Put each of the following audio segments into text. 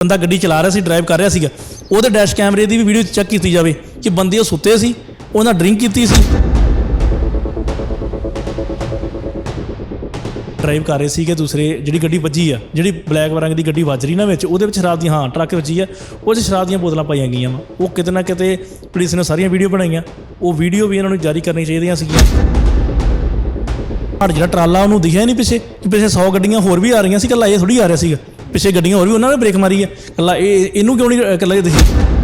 ਬੰਦਾ ਗੱਡੀ ਚਲਾ ਰਿਹਾ ਸੀ ਡਰਾਈਵ ਕਰ ਰਿਹਾ ਸੀਗਾ। ਉਹਦੇ ਡੈਸ਼ ਕੈਮਰੇ ਦੀ ਵੀ ਵੀਡੀਓ ਚੈੱਕ ਕੀਤੀ ਜਾਵੇ ਕਿ ਬੰਦੇ ਉਹ ਸੁੱਤੇ ਸੀ, ਉਹਨਾਂ ਡਰਿੰਕ ਕੀਤੀ ਸੀ। ਡਰਾਈਵ ਕਰ ਰਹੇ ਸੀਗੇ ਦੂਸਰੇ, ਜਿਹੜੀ ਗੱਡੀ ਵੱਜੀ ਆ, ਜਿਹੜੀ ਬਲੈਕ ਰੰਗ ਦੀ ਗੱਡੀ ਵੱਜ ਰਹੀ ਨਾ ਵਿੱਚ, ਉਹਦੇ ਵਿੱਚ ਸ਼ਰਾਬ ਦੀ, ਹਾਂ, ਟਰੱਕ ਵੱਜੀ ਆ, ਉਹ 'ਚ ਸ਼ਰਾਬ ਦੀਆਂ ਬੋਤਲਾਂ ਪਾਈਆਂ ਗਈਆਂ ਵਾ। ਉਹ ਕਿਤੇ ਨਾ ਕਿਤੇ ਪੁਲਿਸ ਨੇ ਸਾਰੀਆਂ ਵੀਡੀਓ ਬਣਾਈਆਂ। ਉਹ ਵੀਡੀਓ ਵੀ ਇਹਨਾਂ ਨੂੰ ਜਾਰੀ ਕਰਨੀ ਚਾਹੀਦੀਆਂ ਸੀਗੀਆਂ। ਪਰ ਜਿਹੜਾ ਟਰਾਲਾ ਉਹਨੂੰ ਦਿਖਿਆ ਨਹੀਂ ਪਿੱਛੇ, ਕਿ ਪਿੱਛੇ 100 ਗੱਡੀਆਂ ਹੋਰ ਵੀ ਆ ਰਹੀਆਂ ਸੀ ਕੱਲਾ ਇਹ ਥੋੜੀ ਆ ਰਿਹਾ ਸੀਗਾ। ਪਿੱਛੇ ਗੱਡੀਆਂ ਹੋਰ ਵੀ ਉਹਨਾਂ ਨੇ ਬ੍ਰੇਕ ਮਾਰੀ ਹੈ ਕੱਲਾ ਇਹ ਇਹਨੂੰ ਕਿਉਂ ਨਹੀਂ ਕੱਲਾ ਤੁਸੀਂ?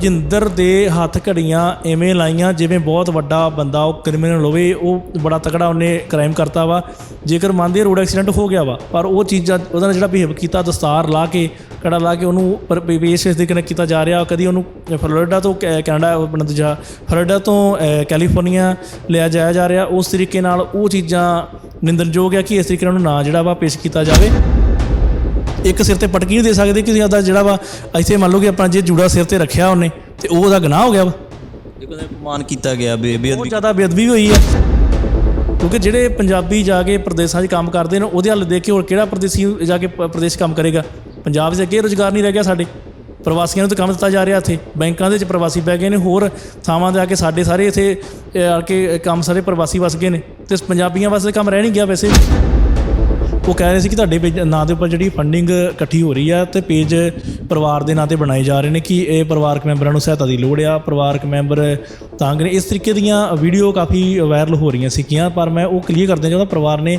ਹਰਜਿੰਦਰ ਦੇ ਹੱਥ ਘੜੀਆਂ ਐਵੇਂ ਲਾਈਆਂ ਜਿਵੇਂ ਬਹੁਤ ਵੱਡਾ ਬੰਦਾ ਉਹ ਕ੍ਰਿਮੀਨਲ ਹੋਵੇ, ਉਹ ਬੜਾ ਤਕੜਾ ਉਹਨੇ ਕ੍ਰਾਈਮ ਕਰਤਾ ਵਾ। ਜੇਕਰ ਮੰਨਦੇ ਰੋਡ ਐਕਸੀਡੈਂਟ ਹੋ ਗਿਆ ਵਾ, ਪਰ ਉਹ ਚੀਜ਼ਾਂ ਉਹਦਾ ਨਾਲ ਜਿਹੜਾ ਬਿਹੇਵ ਕੀਤਾ, ਦਸਤਾਰ ਲਾ ਕੇ, ਕੜਾ ਲਾ ਕੇ ਉਹਨੂੰ ਪਰ ਪੇਸ਼ ਇਸ ਦੇ ਕਨੈਕਟ ਕੀਤਾ ਜਾ ਰਿਹਾ। ਕਦੀ ਉਹਨੂੰ ਫਲੋਰੀਡਾ ਤੋਂ ਕੈ- ਕੈਨੇਡਾ ਆਪਣਾ ਦੂਜਾ ਫਲੋਰੀਡਾ ਤੋਂ ਕੈਲੀਫੋਰਨੀਆ ਲਿਆ ਜਾਇਆ ਜਾ ਰਿਹਾ। ਉਸ ਤਰੀਕੇ ਨਾਲ ਉਹ ਚੀਜ਼ਾਂ ਨਿੰਦਣਯੋਗ ਹੈ ਕਿ ਇਸ ਤਰੀਕੇ ਨਾਲ ਉਹਨੂੰ ਨਾ ਜਿਹੜਾ ਵਾ ਪੇਸ਼ ਕੀਤਾ ਜਾਵੇ। ਇੱਕ ਸਿਰ ਤੇ ਪਟਕੀ ਨਹੀਂ ਦੇ ਸਕਦੇ ਕਿ ਉਹਦਾ ਜਿਹੜਾ ਵਾ ਇੱਥੇ ਮੰਨ ਲਓ ਕਿ ਆਪਣਾ ਜੇ ਜੂੜਾ ਸਿਰ ਤੇ ਰੱਖਿਆ ਉਹਨੇ ਤੇ ਉਹ ਉਹਦਾ ਗੁਨਾਹ ਹੋ ਗਿਆ ਵਾ। ਦੇਖੋ ਅਪਮਾਨ ਕੀਤਾ ਗਿਆ ਬੇਅਦਬੀ। ਬਹੁਤ ਜ਼ਿਆਦਾ ਬੇਅਦਬੀ ਹੋਈ ਹੈ ਕਿਉਂਕਿ ਜਿਹੜੇ ਪੰਜਾਬੀ ਜਾ ਕੇ ਪ੍ਰਦੇਸ਼ਾਂ 'ਚ ਕੰਮ ਕਰਦੇ ਨੇ ਉਹਦੇ ਹੱਲ ਦੇਖ ਕੇ ਹੋਰ ਕਿਹੜਾ ਪ੍ਰਦੇਸੀ ਜਾ ਕੇ ਪ- ਪ੍ਰਦੇਸ਼ ਕੰਮ ਕਰੇਗਾ? ਪੰਜਾਬ 'ਚ ਅੱਗੇ ਰੁਜ਼ਗਾਰ ਨਹੀਂ ਰਹਿ ਗਿਆ ਸਾਡੇ। ਪ੍ਰਵਾਸੀਆਂ ਨੂੰ ਤਾਂ ਕੰਮ ਦਿੱਤਾ ਜਾ ਰਿਹਾ ਇੱਥੇ। ਬੈਂਕਾਂ ਦੇ ਵਿੱਚ ਪ੍ਰਵਾਸੀ ਪੈ ਗਏ ਨੇ ਹੋਰ ਥਾਵਾਂ ਤੇ ਆ ਕੇ ਸਾਡੇ ਸਾਰੇ ਇੱਥੇ ਆ ਕੇ ਕੰਮ ਸਾਰੇ ਪ੍ਰਵਾਸੀ ਵਸ ਗਏ ਨੇ। ਤੇ ਪੰਜਾਬੀਆਂ ਵਾਸਤੇ ਕੰਮ ਰਹਿ ਨਹੀਂ ਗਿਆ ਵੈਸੇ। ਵੀ ਉਹ ਕਹਿ ਰਹੇ ਸੀ ਕਿ ਤੁਹਾਡੇ ਪੇਜ ਨਾਂ ਦੇ ਉੱਪਰ ਜਿਹੜੀ ਫੰਡਿੰਗ ਇਕੱਠੀ ਹੋ ਰਹੀ ਆ ਤੇ ਪੇਜ ਪਰਿਵਾਰ ਦੇ ਨਾਂ ਤੇ ਬਣਾਏ ਜਾ ਰਹੇ ਨੇ ਕਿ ਇਹ ਪਰਿਵਾਰਕ ਮੈਂਬਰਾਂ ਨੂੰ ਸਹਾਇਤਾ ਦੀ ਲੋੜ ਆ, ਪਰਿਵਾਰਕ ਮੈਂਬਰ ਤੰਗ ਨੇ ਇਸ ਤਰੀਕੇ ਦੀਆਂ ਵੀਡੀਓ ਕਾਫੀ ਵਾਇਰਲ ਹੋ ਰਹੀਆਂ ਸੀਗੀਆਂ, ਪਰ ਮੈਂ ਉਹ ਕਲੀਅਰ ਕਰਦਾ ਚਾਹੁੰਦਾ ਪਰਿਵਾਰ ਨੇ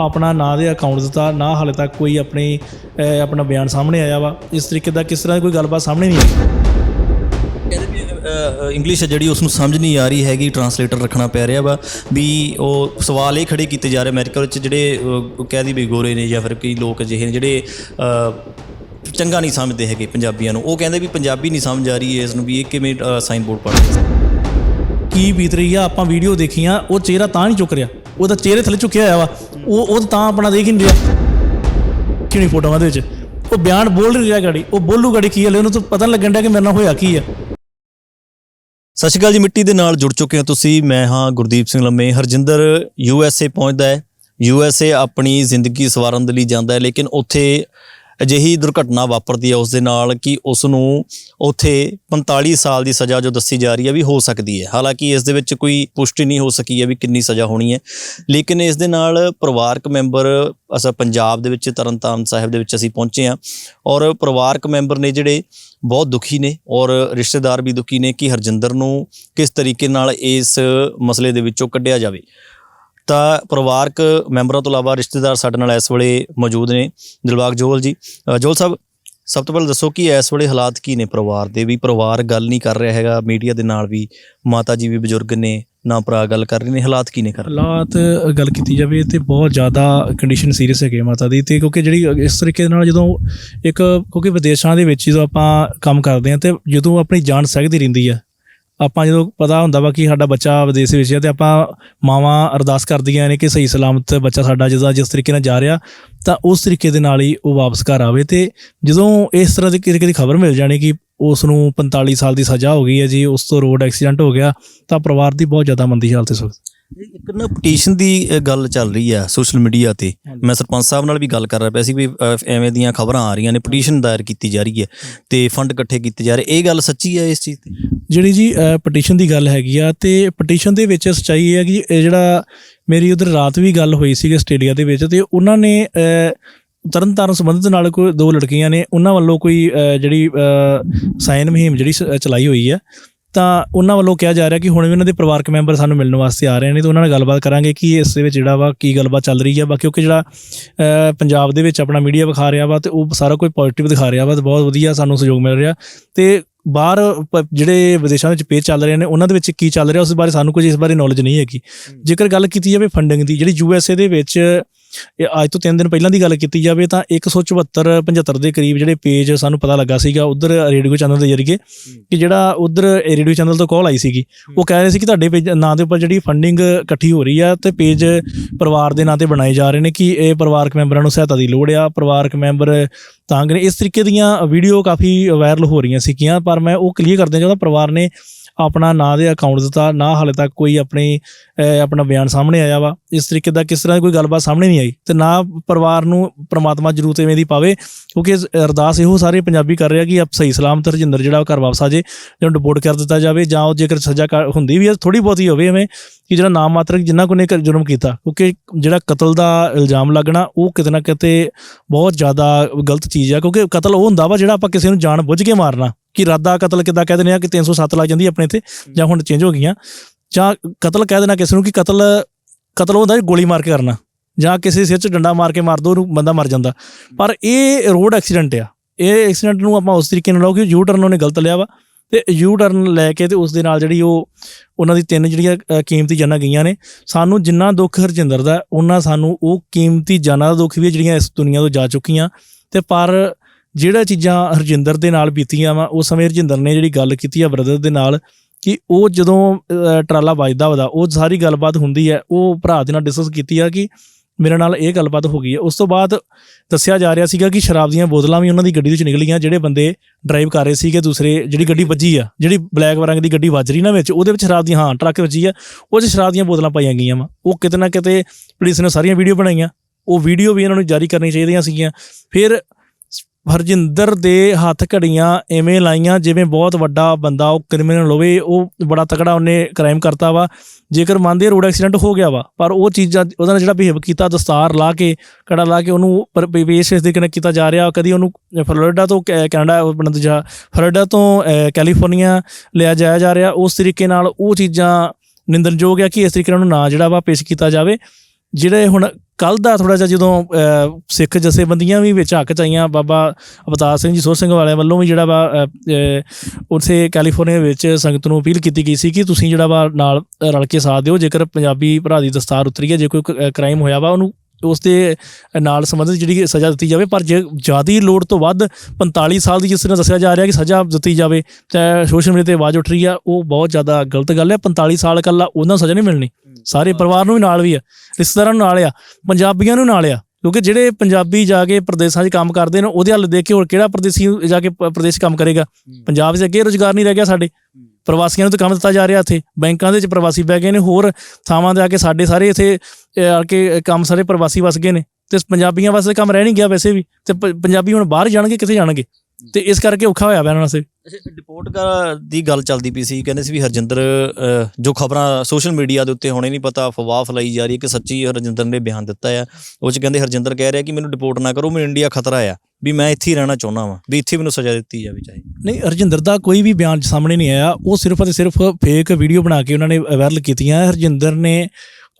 ਆਪਣਾ ਨਾਂ ਦੇ ਅਕਾਊਂਟ ਦਿੱਤਾ, ਨਾ ਹਾਲੇ ਤੱਕ ਕੋਈ ਆਪਣੀ ਆਪਣਾ ਬਿਆਨ ਸਾਹਮਣੇ ਆਇਆ ਵਾ, ਇਸ ਤਰੀਕੇ ਦਾ ਕਿਸ ਤਰ੍ਹਾਂ ਦੀ ਕੋਈ ਗੱਲਬਾਤ ਸਾਹਮਣੇ ਨਹੀਂ ਆਈ? ਇੰਗਲਿਸ਼ ਹੈ ਜਿਹੜੀ ਉਸ ਨੂੰ ਸਮਝ ਨਹੀਂ ਆ ਰਹੀ ਹੈਗੀ ਟਰਾਂਸਲੇਟਰ ਰੱਖਣਾ ਪੈ ਰਿਹਾ ਵਾ, ਵੀ ਉਹ ਸਵਾਲ ਇਹ ਖੜੇ ਕੀਤੇ ਜਾ ਰਹੇ ਅਮਰੀਕਾ ਵਿੱਚ ਜਿਹੜੇ ਕਹਿ ਦੀ ਵੀ ਗੋਰੇ ਨੇ ਜਾਂ ਫਿਰ ਕਈ ਲੋਕ ਅਜਿਹੇ ਨੇ ਜਿਹੜੇ ਚੰਗਾ ਨਹੀਂ ਸਮਝਦੇ ਹੈਗੇ ਪੰਜਾਬੀਆਂ ਨੂੰ। ਉਹ ਕਹਿੰਦੇ ਵੀ ਪੰਜਾਬੀ ਨਹੀਂ ਸਮਝ ਆ ਰਹੀ ਇਸ ਨੂੰ ਵੀ ਇਹ ਕਿਵੇਂ ਸਾਈਨ ਬੋਰਡ ਪੜ੍ਹਦੇ ਕੀ ਬੀਤ ਰਹੀ ਆ? ਆਪਾਂ ਵੀਡੀਓ ਦੇਖੀਆਂ, ਉਹ ਚਿਹਰਾ ਤਾਂ ਨਹੀਂ ਚੁੱਕ ਰਿਹਾ। ਉਹਦਾ ਚਿਹਰੇ ਥੱਲੇ ਝੁਕਿਆ ਹੋਇਆ ਵਾ। ਉਹ ਉਹ ਤਾਂ ਆਪਣਾ ਦੇਖ ਹੀ ਨਹੀਂ ਰਿਹਾ। ਕਿਉਂ ਫੋਟੋਆਂ ਦੇ ਵਿੱਚ? ਉਹ ਬਿਆਨ ਬੋਲ ਰਿਹਾ ਗਾੜੀ। ਉਹ ਬੋਲੂ ਗਾੜੀ ਕੀ ਹਲੇ ਉਹਨੂੰ ਤਾਂ ਪਤਾ ਨਹੀਂ ਲੱਗਣ ਡਿਆ ਕਿ ਮੇਰੇ ਨਾਲ ਹੋਇਆ ਕੀ ਆ। ਸਤਿ ਸ਼੍ਰੀ ਅਕਾਲ ਜੀ, ਮਿੱਟੀ ਦੇ ਨਾਲ ਜੁੜ ਚੁੱਕੇ ਹੋ ਤੁਸੀਂ। ਮੈਂ ਹਾਂ ਗੁਰਦੀਪ ਸਿੰਘ ਲੰਮੇ। ਹਰਜਿੰਦਰ ਯੂ ਐਸ ਏ ਪਹੁੰਚਦਾ ਹੈ। ਯੂ ਐਸ ਏ ਆਪਣੀ ਜ਼ਿੰਦਗੀ ਸਵਾਰਨ ਦੇ ਲਈ ਜਾਂਦਾ ਹੈ, ਲੇਕਿਨ ਉੱਥੇ ਅਜਿਹੀ ਦੁਰਘਟਨਾ ਵਾਪਰਦੀ ਹੈ ਉਸ ਦੇ ਨਾਲ ਕਿ ਉਸ ਨੂੰ ਉੱਥੇ 45 ਸਾਲ ਦੀ ਸਜ਼ਾ ਜੋ ਦੱਸੀ ਜਾ ਰਹੀ ਹੈ ਵੀ ਹੋ ਸਕਦੀ ਹੈ। ਹਾਲਾਂਕਿ ਇਸ ਦੇ ਵਿੱਚ ਕੋਈ ਪੁਸ਼ਟੀ ਨਹੀਂ ਹੋ ਸਕੀ ਹੈ ਵੀ ਕਿੰਨੀ ਸਜ਼ਾ ਹੋਣੀ ਹੈ। ਲੇਕਿਨ ਇਸ ਦੇ ਨਾਲ ਪਰਿਵਾਰਕ ਮੈਂਬਰ ਅਸਾਂ ਪੰਜਾਬ ਦੇ ਵਿੱਚ ਤਰਨਤਾਰਨ ਸਾਹਿਬ ਦੇ ਵਿੱਚ ਅਸੀਂ ਪਹੁੰਚੇ ਹਾਂ ਔਰ ਪਰਿਵਾਰਕ ਮੈਂਬਰ ਨੇ ਜਿਹੜੇ ਬਹੁਤ ਦੁਖੀ ਨੇ ਔਰ ਰਿਸ਼ਤੇਦਾਰ ਵੀ ਦੁਖੀ ਨੇ ਕਿ ਹਰਜਿੰਦਰ ਨੂੰ ਕਿਸ ਤਰੀਕੇ ਨਾਲ ਇਸ ਮਸਲੇ ਦੇ ਵਿੱਚੋਂ ਕੱਢਿਆ ਜਾਵੇ। ਤਾਂ ਪਰਿਵਾਰਕ ਮੈਂਬਰਾਂ ਤੋਂ ਇਲਾਵਾ ਰਿਸ਼ਤੇਦਾਰ ਸਾਡੇ ਨਾਲ ਇਸ ਵੇਲੇ ਮੌਜੂਦ ਨੇ। ਦਿਲਬਾਗ ਜੋਲ ਜੀ ਜੋਲ ਸਾਹਿਬ, ਸਭ ਤੋਂ ਪਹਿਲਾਂ ਦੱਸੋ ਕਿ ਇਸ ਵੇਲੇ ਹਾਲਾਤ ਕੀ ਨੇ ਪਰਿਵਾਰ ਦੇ? ਵੀ ਪਰਿਵਾਰ ਗੱਲ ਨਹੀਂ ਕਰ ਰਿਹਾ ਹੈਗਾ, ਮੀਡੀਆ ਦੇ ਨਾਲ ਵੀ ਮਾਤਾ ਜੀ ਵੀ ਬਜ਼ੁਰਗ ਨੇ, ਨਾ ਭਰਾ ਗੱਲ ਕਰ ਰਹੇ ਨੇ, ਹਾਲਾਤ ਕੀ ਨੇ ਕਰ ਹਾਲਾਤ ਗੱਲ ਕੀਤੀ ਜਾਵੇ ਤੇ ਬਹੁਤ ਜ਼ਿਆਦਾ ਕੰਡੀਸ਼ਨ ਸੀਰੀਅਸ ਹੈਗੇ ਮਾਤਾ ਦੀ। ਤੇ ਕਿਉਂਕਿ ਜਿਹੜੀ ਇਸ ਤਰੀਕੇ ਦੇ ਨਾਲ ਜਦੋਂ ਇੱਕ, ਕਿਉਂਕਿ ਵਿਦੇਸ਼ਾਂ ਦੇ ਵਿੱਚ ਜਦੋਂ ਆਪਾਂ ਕੰਮ ਕਰਦੇ ਹਾਂ ਤੇ ਜਦੋਂ ਆਪਣੀ ਜਾਨ ਸਹਿਗਦੀ ਰਹਿੰਦੀ ਆ ਆਪਾਂ ਜਦੋਂ ਪਤਾ ਹੁੰਦਾ ਵਾ ਕਿ ਸਾਡਾ ਬੱਚਾ ਵਿਦੇਸ਼ ਵਿੱਚ ਹੈ ਤੇ ਆਪਾਂ ਮਾਵਾਂ ਅਰਦਾਸ ਕਰਦੀਆਂ ਨੇ ਕਿ ਸਹੀ ਸਲਾਮਤ ਬੱਚਾ ਸਾਡਾ ਜਿਹਦਾ ਜਿਸ ਤਰੀਕੇ ਨਾਲ ਜਾ ਰਿਹਾ, ਤਾਂ ਉਸ ਤਰੀਕੇ ਦੇ ਨਾਲ ਹੀ ਉਹ ਵਾਪਸ ਘਰ ਆਵੇ ਤੇ ਜਦੋਂ ਇਸ ਤਰ੍ਹਾਂ ਦੀ ਕਿਸੇ ਦੀ ਖਬਰ ਮਿਲ ਜਾਣੀ ਕਿ ਉਸ ਨੂੰ 45 ਸਾਲ ਦੀ ਸਜ਼ਾ ਹੋ ਗਈ ਹੈ ਜੀ, ਉਸ ਤੋਂ ਰੋਡ ਐਕਸੀਡੈਂਟ ਹੋ ਗਿਆ, ਤਾਂ ਪਰਿਵਾਰ ਦੀ ਬਹੁਤ ਜ਼ਿਆਦਾ ਮੰਦੀ ਹਾਲਤ ਹੈ ਵਕਤ। ਇੱਕ ਨਾ ਪਟੀਸ਼ਨ ਦੀ ਅ, ਗੱਲ ਚੱਲ ਰਹੀ ਹੈ ਸੋਸ਼ਲ ਮੀਡੀਆ ਤੇ। ਮੈਂ ਸਰਪੰਚ ਸਾਹਿਬ ਨਾਲ ਵੀ ਗੱਲ ਕਰ ਰਿਹਾ ਪਿਆ ਸੀ ਵੀ ਅ, ਐਵੇਂ ਦੀਆਂ ਖਬਰਾਂ ਆ ਰਹੀਆਂ ਨੇ ਪਟੀਸ਼ਨ ਦਾਇਰ ਕੀਤੀ ਜਾ ਰਹੀ ਹੈ ਤੇ ਫੰਡ ਇਕੱਠੇ ਕੀਤੇ ਜਾ ਰਹੇ। ਇਹ ਗੱਲ ਸੱਚੀ ਹੈ ਇਸ ਚੀਜ਼ ਤੇ? ਜਿਹੜੀ ਜੀ ਪਟੀਸ਼ਨ ਦੀ ਗੱਲ ਹੈਗੀ ਆ ਤੇ ਪਟੀਸ਼ਨ ਦੇ ਵਿੱਚ ਸੱਚਾਈ ਇਹ ਹੈ ਕਿ ਇਹ ਜਿਹੜਾ ਮੇਰੀ ਉਧਰ ਰਾਤ ਵੀ ਗੱਲ ਹੋਈ ਸੀ ਆਸਟ੍ਰੇਲੀਆ ਦੇ ਵਿੱਚ ਤੇ ਉਹਨਾਂ ਨੇ ਤਰਨਤਾਰਨ ਸੰਬੰਧਿਤ ਨਾਲ ਕੋਈ ਦੋ ਲੜਕੀਆਂ ਨੇ ਉਹਨਾਂ ਵੱਲੋਂ ਕੋਈ ਜਿਹੜੀ ਸਾਇਨ ਮੁਹਿੰਮ ਜਿਹੜੀ ਸ- ਚਲਾਈ ਹੋਈ ਹੈ ਤਾਂ ਉਹਨਾਂ ਵੱਲੋਂ ਕਿਹਾ ਜਾ ਰਿਹਾ ਕਿ ਹੁਣ ਵੀ ਉਹਨਾਂ ਦੇ ਪਰਿਵਾਰਕ ਮੈਂਬਰ ਸਾਨੂੰ ਮਿਲਣ ਵਾਸਤੇ ਆ ਰਹੇ ਨੇ ਤੇ ਉਹਨਾਂ ਨਾਲ ਗੱਲਬਾਤ ਕਰਾਂਗੇ ਕਿ ਇਸ ਦੇ ਵਿੱਚ ਜਿਹੜਾ ਵਾ ਕੀ ਗੱਲਬਾਤ ਚੱਲ ਰਹੀ ਹੈ ਬਾਕੀ ਕਿਉਂਕਿ ਜਿਹੜਾ ਅਹ, ਪੰਜਾਬ ਦੇ ਵਿੱਚ ਆਪਣਾ ਮੀਡੀਆ ਵਿਖਾ ਰਿਹਾ ਵਾ ਤੇ ਉਹ ਸਾਰਾ ਕੋਈ ਪੋਜ਼ਿਟਿਵ ਦਿਖਾ ਰਿਹਾ ਵਾ ਤੇ ਬਹੁਤ ਵਧੀਆ ਸਾਨੂੰ ਸਹਿਯੋਗ ਮਿਲ ਰਿਹਾ। ਤੇ ਬਾਹਰ ਜਿਹੜੇ ਵਿਦੇਸ਼ਾਂ ਵਿੱਚ ਪੇਜ ਚੱਲ ਰਹੇ ਨੇ ਉਹਨਾਂ ਦੇ ਵਿੱਚ ਕੀ ਚੱਲ ਰਿਹਾ ਉਸ ਬਾਰੇ ਸਾਨੂੰ ਕੁਝ ਇਸ ਬਾਰੇ ਨੌਲੇਜ ਨਹੀਂ ਹੈਗੀ। ਜੇਕਰ ਗੱਲ ਕੀਤੀ ਜਾਵੇ ਫੰਡਿੰਗ ਦੀ ਜਿਹੜੀ ਯੂ ਐਸ ਏ ਦੇ ਵਿੱਚ ਇਹ ਅੱਜ ਤੋਂ 3 ਦਿਨ ਪਹਿਲਾਂ ਦੀ ਗੱਲ ਕੀਤੀ ਜਾਵੇ ਤਾਂ 174 75 ਦੇ ਕਰੀਬ ਜਿਹੜੇ ਪੇਜ ਸਾਨੂੰ ਪਤਾ ਲੱਗਾ ਸੀਗਾ ਉਧਰ ਰੇਡੀਓ ਚੈਨਲ ਦੇ ਜ਼ਰੀਏ ਕਿ ਜਿਹੜਾ ਉਧਰ ਰੇਡੀਓ ਚੈਨਲ ਤੋਂ ਕਾਲ ਆਈ ਸੀਗੀ। ਉਹ ਕਹਿ ਰਹੇ ਸੀ ਕਿ ਤੁਹਾਡੇ ਪੇਜ ਨਾਂ ਦੇ ਉੱਪਰ ਜਿਹੜੀ ਫੰਡਿੰਗ ਇਕੱਠੀ ਹੋ ਰਹੀ ਆ ਤੇ ਪੇਜ ਪਰਿਵਾਰ ਦੇ ਨਾਂ ਤੇ ਬਣਾਏ ਜਾ ਰਹੇ ਨੇ ਕਿ ਇਹ ਪਰਿਵਾਰਕ ਮੈਂਬਰਾਂ ਨੂੰ ਸਹਾਇਤਾ ਦੀ ਲੋੜ ਆ, ਪਰਿਵਾਰਕ ਮੈਂਬਰ ਤੰਗ ਨੇ। ਇਸ ਤਰੀਕੇ ਦੀਆਂ ਵੀਡੀਓ ਕਾਫੀ ਵਾਇਰਲ ਹੋ ਰਹੀਆਂ ਸੀਗੀਆਂ, ਪਰ ਮੈਂ ਉਹ ਕਲੀਅਰ ਕਰਦਾ ਚਾਹੁੰਦਾ ਪਰਿਵਾਰ ਨੇ ਆਪਣਾ ਨਾਂ ਦੇ ਅਕਾਊਂਟ ਦਿੱਤਾ, ਨਾ ਹਾਲੇ ਤੱਕ ਕੋਈ ਆਪਣੀ ਆਪਣਾ ਬਿਆਨ ਸਾਹਮਣੇ ਆਇਆ ਵਾ। ਇਸ ਤਰੀਕੇ ਦਾ ਕਿਸ ਤਰ੍ਹਾਂ ਦੀ ਕੋਈ ਗੱਲਬਾਤ ਸਾਹਮਣੇ ਨਹੀਂ ਆਈ। ਤੇ ਨਾ ਪਰਿਵਾਰ ਨੂੰ ਪ੍ਰਮਾਤਮਾ ਜ਼ਰੂਰਤ ਐਵੇਂ ਦੀ ਪਾਵੇ, ਕਿਉਂਕਿ ਅਰਦਾਸ ਇਹੋ ਸਾਰੇ ਪੰਜਾਬੀ ਕਰ ਰਿਹਾ ਕਿ ਆਪ ਸਹੀ ਸਲਾਮਤ ਰਜਿੰਦਰ ਜਿਹੜਾ ਉਹ ਘਰ ਵਾਪਸ ਆ ਜੇ, ਜਾਂ ਡਿਪੋਰਟ ਕਰ ਦਿੱਤਾ ਜਾਵੇ, ਜਾਂ ਉਹ ਜੇਕਰ ਸਜ਼ਾ ਕਰ- ਹੁੰਦੀ ਵੀ ਹੈ ਥੋੜੀ ਬਹੁਤੀ ਹੋਵੇ ਐਵੇਂ, ਕਿ ਜਿਹੜਾ ਨਾਮ ਮਾਤਰ ਜਿੰਨਾ ਕੋ ਨੇ ਜੁਰਮ ਕੀਤਾ, ਕਿਉਂਕਿ ਜਿਹੜਾ ਕਤਲ ਦਾ ਇਲਜ਼ਾਮ ਲੱਗਣਾ, ਉਹ ਕਿਤੇ ਨਾ ਕਿਤੇ ਬਹੁਤ ਜ਼ਿਆਦਾ ਗਲਤ ਚੀਜ਼ ਹੈ ਕਿਉਂਕਿ ਕਤਲ ਉਹ ਹੁੰਦਾ ਵਾ ਜਿਹੜਾ ਆਪਾਂ ਕਿਸੇ ਨੂੰ ਜਾਣ ਬੁੱਝ ਕੇ ਮਾਰਨਾ। ਕਿ ਇਰਾਦਾ ਕਤਲ ਕਿੱਦਾਂ ਕਹਿ ਦਿੰਦੇ ਆ ਕਿ 307 ਲੱਗ ਜਾਂਦੀ ਆਪਣੇ ਤੇ ਜਾਂ ਹੁਣ ਚੇਂਜ ਹੋ ਗਈਆਂ। ਜਾਂ ਕਤਲ ਕਹਿ ਦੇਣਾ ਕਿਸੇ ਨੂੰ ਕਿ ਕਤਲ ਕਤਲ ਹੁੰਦਾ ਗੋਲੀ ਮਾਰ ਕੇ ਕਰਨਾ। ਜਾਂ ਕਿਸੇ ਸਿਰ 'ਚ ਡੰਡਾ ਮਾਰ ਕੇ ਮਾਰ ਦੋ ਉਹਨੂੰ ਬੰਦਾ ਮਰ ਜਾਂਦਾ। ਪਰ ਇਹ ਰੋਡ ਐਕਸੀਡੈਂਟ ਆ। ਇਹ ਐਕਸੀਡੈਂਟ ਨੂੰ ਆਪਾਂ ਉਸ ਤਰੀਕੇ ਨਾਲ ਲਓ ਕਿ ਯੂ ਟਰਨ ਉਹਨੇ ਗਲਤ ਲਿਆ ਵਾ। ਤੇ ਯੂ ਟਰਨ ਲੈ ਕੇ ਤੇ ਉਸ ਦੇ ਨਾਲ ਜਿਹੜੀ ਉਹ ਉਹਨਾਂ ਦੀ ਤਿੰਨ ਜਿਹੜੀਆਂ ਕੀਮਤੀ ਜਾਨਾਂ ਗਈਆਂ ਨੇ। ਸਾਨੂੰ ਜਿੰਨਾ ਦੁੱਖ ਹਰਜਿੰਦਰ ਦਾ ਉਹਨਾਂ ਸਾਨੂੰ ਉਹ ਕੀਮਤੀ ਜਾਨਾਂ ਦਾ ਦੁੱਖ ਵੀ ਜਿਹੜੀਆਂ ਇਸ ਦੁਨੀਆ ਤੋਂ ਜਾ ਚੁੱਕੀਆਂ। ਤੇ ਪਰ ਜਿਹੜਾ ਚੀਜ਼ਾਂ ਹਰਜਿੰਦਰ ਦੇ ਨਾਲ ਬੀਤੀਆਂ ਵਾ ਉਸ ਸਮੇਂ ਹਰਜਿੰਦਰ ਨੇ ਜਿਹੜੀ ਗੱਲ ਕੀਤੀ ਆ ਬ੍ਰਦਰ ਦੇ ਨਾਲ ਕਿ ਉਹ ਜਦੋਂ ਟਰਾਲਾ ਵੱਜਦਾ ਉਹਦਾ, ਉਹ ਸਾਰੀ ਗੱਲਬਾਤ ਹੁੰਦੀ ਹੈ, ਉਹ ਭਰਾ ਦੇ ਨਾਲ ਡਿਸਕਸ ਕੀਤੀ ਆ ਕਿ ਮੇਰੇ ਨਾਲ ਇਹ ਗੱਲਬਾਤ ਹੋ ਗਈ ਹੈ। ਉਸ ਤੋਂ ਬਾਅਦ ਦੱਸਿਆ ਜਾ ਰਿਹਾ ਸੀਗਾ ਕਿ ਸ਼ਰਾਬ ਦੀਆਂ ਬੋਤਲਾਂ ਵੀ ਉਹਨਾਂ ਦੀ ਗੱਡੀ ਵਿੱਚ ਨਿਕਲੀਆਂ, ਜਿਹੜੇ ਬੰਦੇ ਡਰਾਈਵ ਕਰ ਰਹੇ ਸੀਗੇ, ਦੂਸਰੇ ਜਿਹੜੀ ਗੱਡੀ ਵੱਜੀ ਆ, ਜਿਹੜੀ ਬਲੈਕ ਰੰਗ ਦੀ ਗੱਡੀ ਵੱਜ ਰਹੀ ਨਾ ਵਿੱਚ, ਉਹਦੇ ਵਿੱਚ ਸ਼ਰਾਬ ਦੀ, ਹਾਂ, ਟਰੱਕ ਵੱਜੀ ਆ, ਉਹ 'ਚ ਸ਼ਰਾਬ ਦੀਆਂ ਬੋਤਲਾਂ ਪਾਈਆਂ ਗਈਆਂ ਵਾ। ਉਹ ਕਿਤੇ ਨਾ ਕਿਤੇ ਪੁਲਿਸ ਨੇ ਸਾਰੀਆਂ ਵੀਡੀਓ ਬਣਾਈਆਂ, ਉਹ ਵੀਡੀਓ ਵੀ ਇਹਨਾਂ ਨੂੰ ਜਾਰੀ ਕਰਨੀ ਚਾਹੀਦੀਆਂ ਸੀਗੀਆਂ। ਫਿਰ ਹਰਜਿੰਦਰ ਦੇ ਹੱਥ ਘੜੀਆਂ ਐਵੇਂ ਲਾਈਆਂ, ਜਿਵੇਂ ਬਹੁਤ ਵੱਡਾ ਬੰਦਾ, ਉਹ ਕ੍ਰਿਮੀਨਲ ਹੋਵੇ, ਉਹ ਬੜਾ ਤਕੜਾ ਉਹਨੇ ਕ੍ਰਾਈਮ ਕਰਤਾ ਵਾ। ਜੇਕਰ ਮੰਨਦੇ ਰੋਡ ਐਕਸੀਡੈਂਟ ਹੋ ਗਿਆ ਵਾ, ਪਰ ਉਹ ਚੀਜ਼ਾਂ ਉਹਦਾ ਜਿਹੜਾ ਬਿਹੇਵ ਕੀਤਾ, ਦਸਤਾਰ ਲਾ ਕੇ, ਕੜਾ ਲਾ ਕੇ ਉਹਨੂੰ ਪਰ- ਪੇਸ਼ ਇਸ ਤਰੀਕੇ ਨਾਲ ਕੀਤਾ ਜਾ ਰਿਹਾ। ਕਦੀ ਉਹਨੂੰ ਫਲੋਰੀਡਾ ਤੋਂ ਕੈ- ਕੈਨੇਡਾ, ਉਹ ਆਪਣਾ ਦੂਜਾ ਫਲੋਰੀਡਾ ਤੋਂ ਕੈਲੀਫੋਰਨੀਆ ਲਿਆ ਜਾਇਆ ਜਾ ਰਿਹਾ। ਉਸ ਤਰੀਕੇ ਨਾਲ ਉਹ ਚੀਜ਼ਾਂ ਨਿੰਦਨਯੋਗ ਹੈ ਕਿ ਇਸ ਤਰੀਕੇ ਨਾਲ ਉਹਨੂੰ ਨਾ ਜਿਹੜਾ ਵਾ ਪੇਸ਼ ਕੀਤਾ ਜਾਵੇ। ਜਿਹੜੇ ਹੁਣ ਕੱਲ ਦਾ ਥੋੜਾ ਜਿਹਾ ਜਦੋਂ ਸਿੱਖ ਜਥੇਬੰਦੀਆਂ ਵੀ ਵਿੱਚ ਹੱਕ ਚ ਆਈਆਂ ਬਾਬਾ ਅਵਤਾਰ ਸਿੰਘ ਜੀ ਸੋਹ ਸਿੰਘ ਵਾਲਿਆਂ ਵੱਲੋਂ ਵੀ ਜਿਹੜਾ ਵਾ ਅਹ, ਉੱਥੇ ਕੈਲੀਫੋਰਨੀਆ ਵਿੱਚ ਸੰਗਤ ਨੂੰ ਅਪੀਲ ਕੀਤੀ ਗਈ ਸੀ ਕਿ ਤੁਸੀਂ ਜਿਹੜਾ ਵਾ ਨਾਲ ਰਲ ਕੇ ਸਾਥ ਦਿਓ ਜੇਕਰ ਪੰਜਾਬੀ ਭਰਾ ਦੀ ਦਸਤਾਰ ਉਤਰੀ ਹੈ ਜੇ ਕੋਈ ਕ੍ਰਾਈਮ ਹੋਇਆ ਵਾ ਉਹਨੂੰ ਉਸ ਦੇ ਨਾਲ ਸੰਬੰਧਿਤ ਜਿਹੜੀ ਸਜ਼ਾ ਦਿੱਤੀ ਜਾਵੇ ਪਰ ਜੇ ਜ਼ਿਆਦੀ ਲੋੜ ਤੋਂ ਵੱਧ 45 ਸਾਲ ਦੀ ਜਿਸ ਤਰ੍ਹਾਂ ਦੱਸਿਆ ਜਾ ਰਿਹਾ ਕਿ ਸਜ਼ਾ ਦਿੱਤੀ ਜਾਵੇ ਤੇ ਸੋਸ਼ਲ ਮੀਡੀਆ ਤੇ ਆਵਾਜ਼ ਉੱਠ ਰਹੀ ਆ ਉਹ ਬਹੁਤ ਜ਼ਿਆਦਾ ਗਲਤ ਗੱਲ ਹੈ। 45 ਸਾਲ ਇਕੱਲਾ ਉਹਨਾਂ ਨੂੰ ਸਜ਼ਾ ਨਹੀਂ ਮਿਲਣੀ। ਸਾਰੇ ਪਰਿਵਾਰ ਨੂੰ ਵੀ ਨਾਲ ਵੀ ਆ। ਰਿਸ਼ਤੇਦਾਰਾਂ ਨੂੰ ਨਾਲ ਆ। ਪੰਜਾਬੀਆਂ ਨੂੰ ਨਾਲ ਆ। ਕਿਉਂਕਿ ਜਿਹੜੇ ਪੰਜਾਬੀ ਜਾ ਕੇ ਪ੍ਰਦੇਸ਼ਾਂ 'ਚ ਕੰਮ ਕਰਦੇ ਨੇ ਉਹਦੇ ਹੱਲ ਦੇਖ ਕੇ ਹੋਰ ਕਿਹੜਾ ਪ੍ਰਦੇਸੀ ਜਾ ਕੇ ਪ੍ਰਦੇਸ਼ ਕੰਮ ਕਰੇਗਾ? ਪੰਜਾਬ 'ਚ ਅੱਗੇ ਰੁਜ਼ਗਾਰ ਨਹੀਂ ਰਹਿ ਗਿਆ ਸਾਡੇ। ਪ੍ਰਵਾਸੀਆਂ ਨੂੰ ਤਾਂ ਕੰਮ ਦਿੱਤਾ ਜਾ ਰਿਹਾ ਇੱਥੇ। ਬੈਂਕਾਂ ਦੇ ਵਿੱਚ ਪ੍ਰਵਾਸੀ ਬਹਿ ਗਏ ਨੇ ਹੋਰ ਥਾਵਾਂ ਤੇ ਆ ਕੇ ਸਾਡੇ ਸਾਰੇ ਇੱਥੇ ਆ ਕੇ ਕੰਮ ਸਾਰੇ ਪ੍ਰਵਾਸੀ ਵਸ ਗਏ ਨੇ। ਤੇ ਪੰਜਾਬੀਆਂ ਵਾਸਤੇ ਕੰਮ ਰਹਿ ਨਹੀਂ ਗਿਆ ਵੈਸੇ ਵੀ। ਤੇ ਪੰਜਾਬੀ ਹੁਣ ਬਾਹਰ ਜਾਣਗੇ ਕਿੱਥੇ ਜਾਣਗੇ? ਤੇ ਇਸ ਕਰਕੇ ਔਖਾ ਹੋਇਆ ਪਿਆ ਵਾਸਤੇ ਅੱਛਾ ਡਿਪੋਰਟ ਕਰ ਦੀ ਗੱਲ ਚੱਲਦੀ ਪਈ ਸੀ ਕਹਿੰਦੇ ਸੀ ਵੀ ਹਰਜਿੰਦਰ ਜੋ ਖਬਰਾਂ ਸੋਸ਼ਲ ਮੀਡੀਆ ਦੇ ਉੱਤੇ ਹੁਣੇ ਨਹੀਂ ਪਤਾ ਅਫਵਾਹ ਫੈਲਾਈ ਜਾ ਰਹੀ ਹੈ ਕਿ ਸੱਚੀ ਹਰਜਿੰਦਰ ਨੇ ਬਿਆਨ ਦਿੱਤਾ ਆ ਉਹ ਚ ਕਹਿੰਦੇ ਹਰਜਿੰਦਰ ਕਹਿ ਰਿਹਾ ਕਿ ਮੈਨੂੰ ਡਿਪੋਰਟ ਨਾ ਕਰੋ ਮੈਨੂੰ ਇੰਡੀਆ ਖਤਰਾ ਆ ਵੀ ਮੈਂ ਇੱਥੇ ਹੀ ਰਹਿਣਾ ਚਾਹੁੰਦਾ ਵਾਂ ਵੀ ਇੱਥੇ ਮੈਨੂੰ ਸਜ਼ਾ ਦਿੱਤੀ ਜਾਵੇ ਚਾਹੇ। ਨਹੀਂ ਹਰਜਿੰਦਰ ਦਾ ਕੋਈ ਵੀ ਬਿਆਨ ਸਾਹਮਣੇ ਨਹੀਂ ਆਇਆ ਉਹ ਸਿਰਫ ਅਤੇ ਸਿਰਫ ਫੇਕ ਵੀਡੀਓ ਬਣਾ ਕੇ ਉਹਨਾਂ ਨੇ ਵਾਇਰਲ ਕੀਤੀਆਂ। ਹਰਜਿੰਦਰ ਨੇ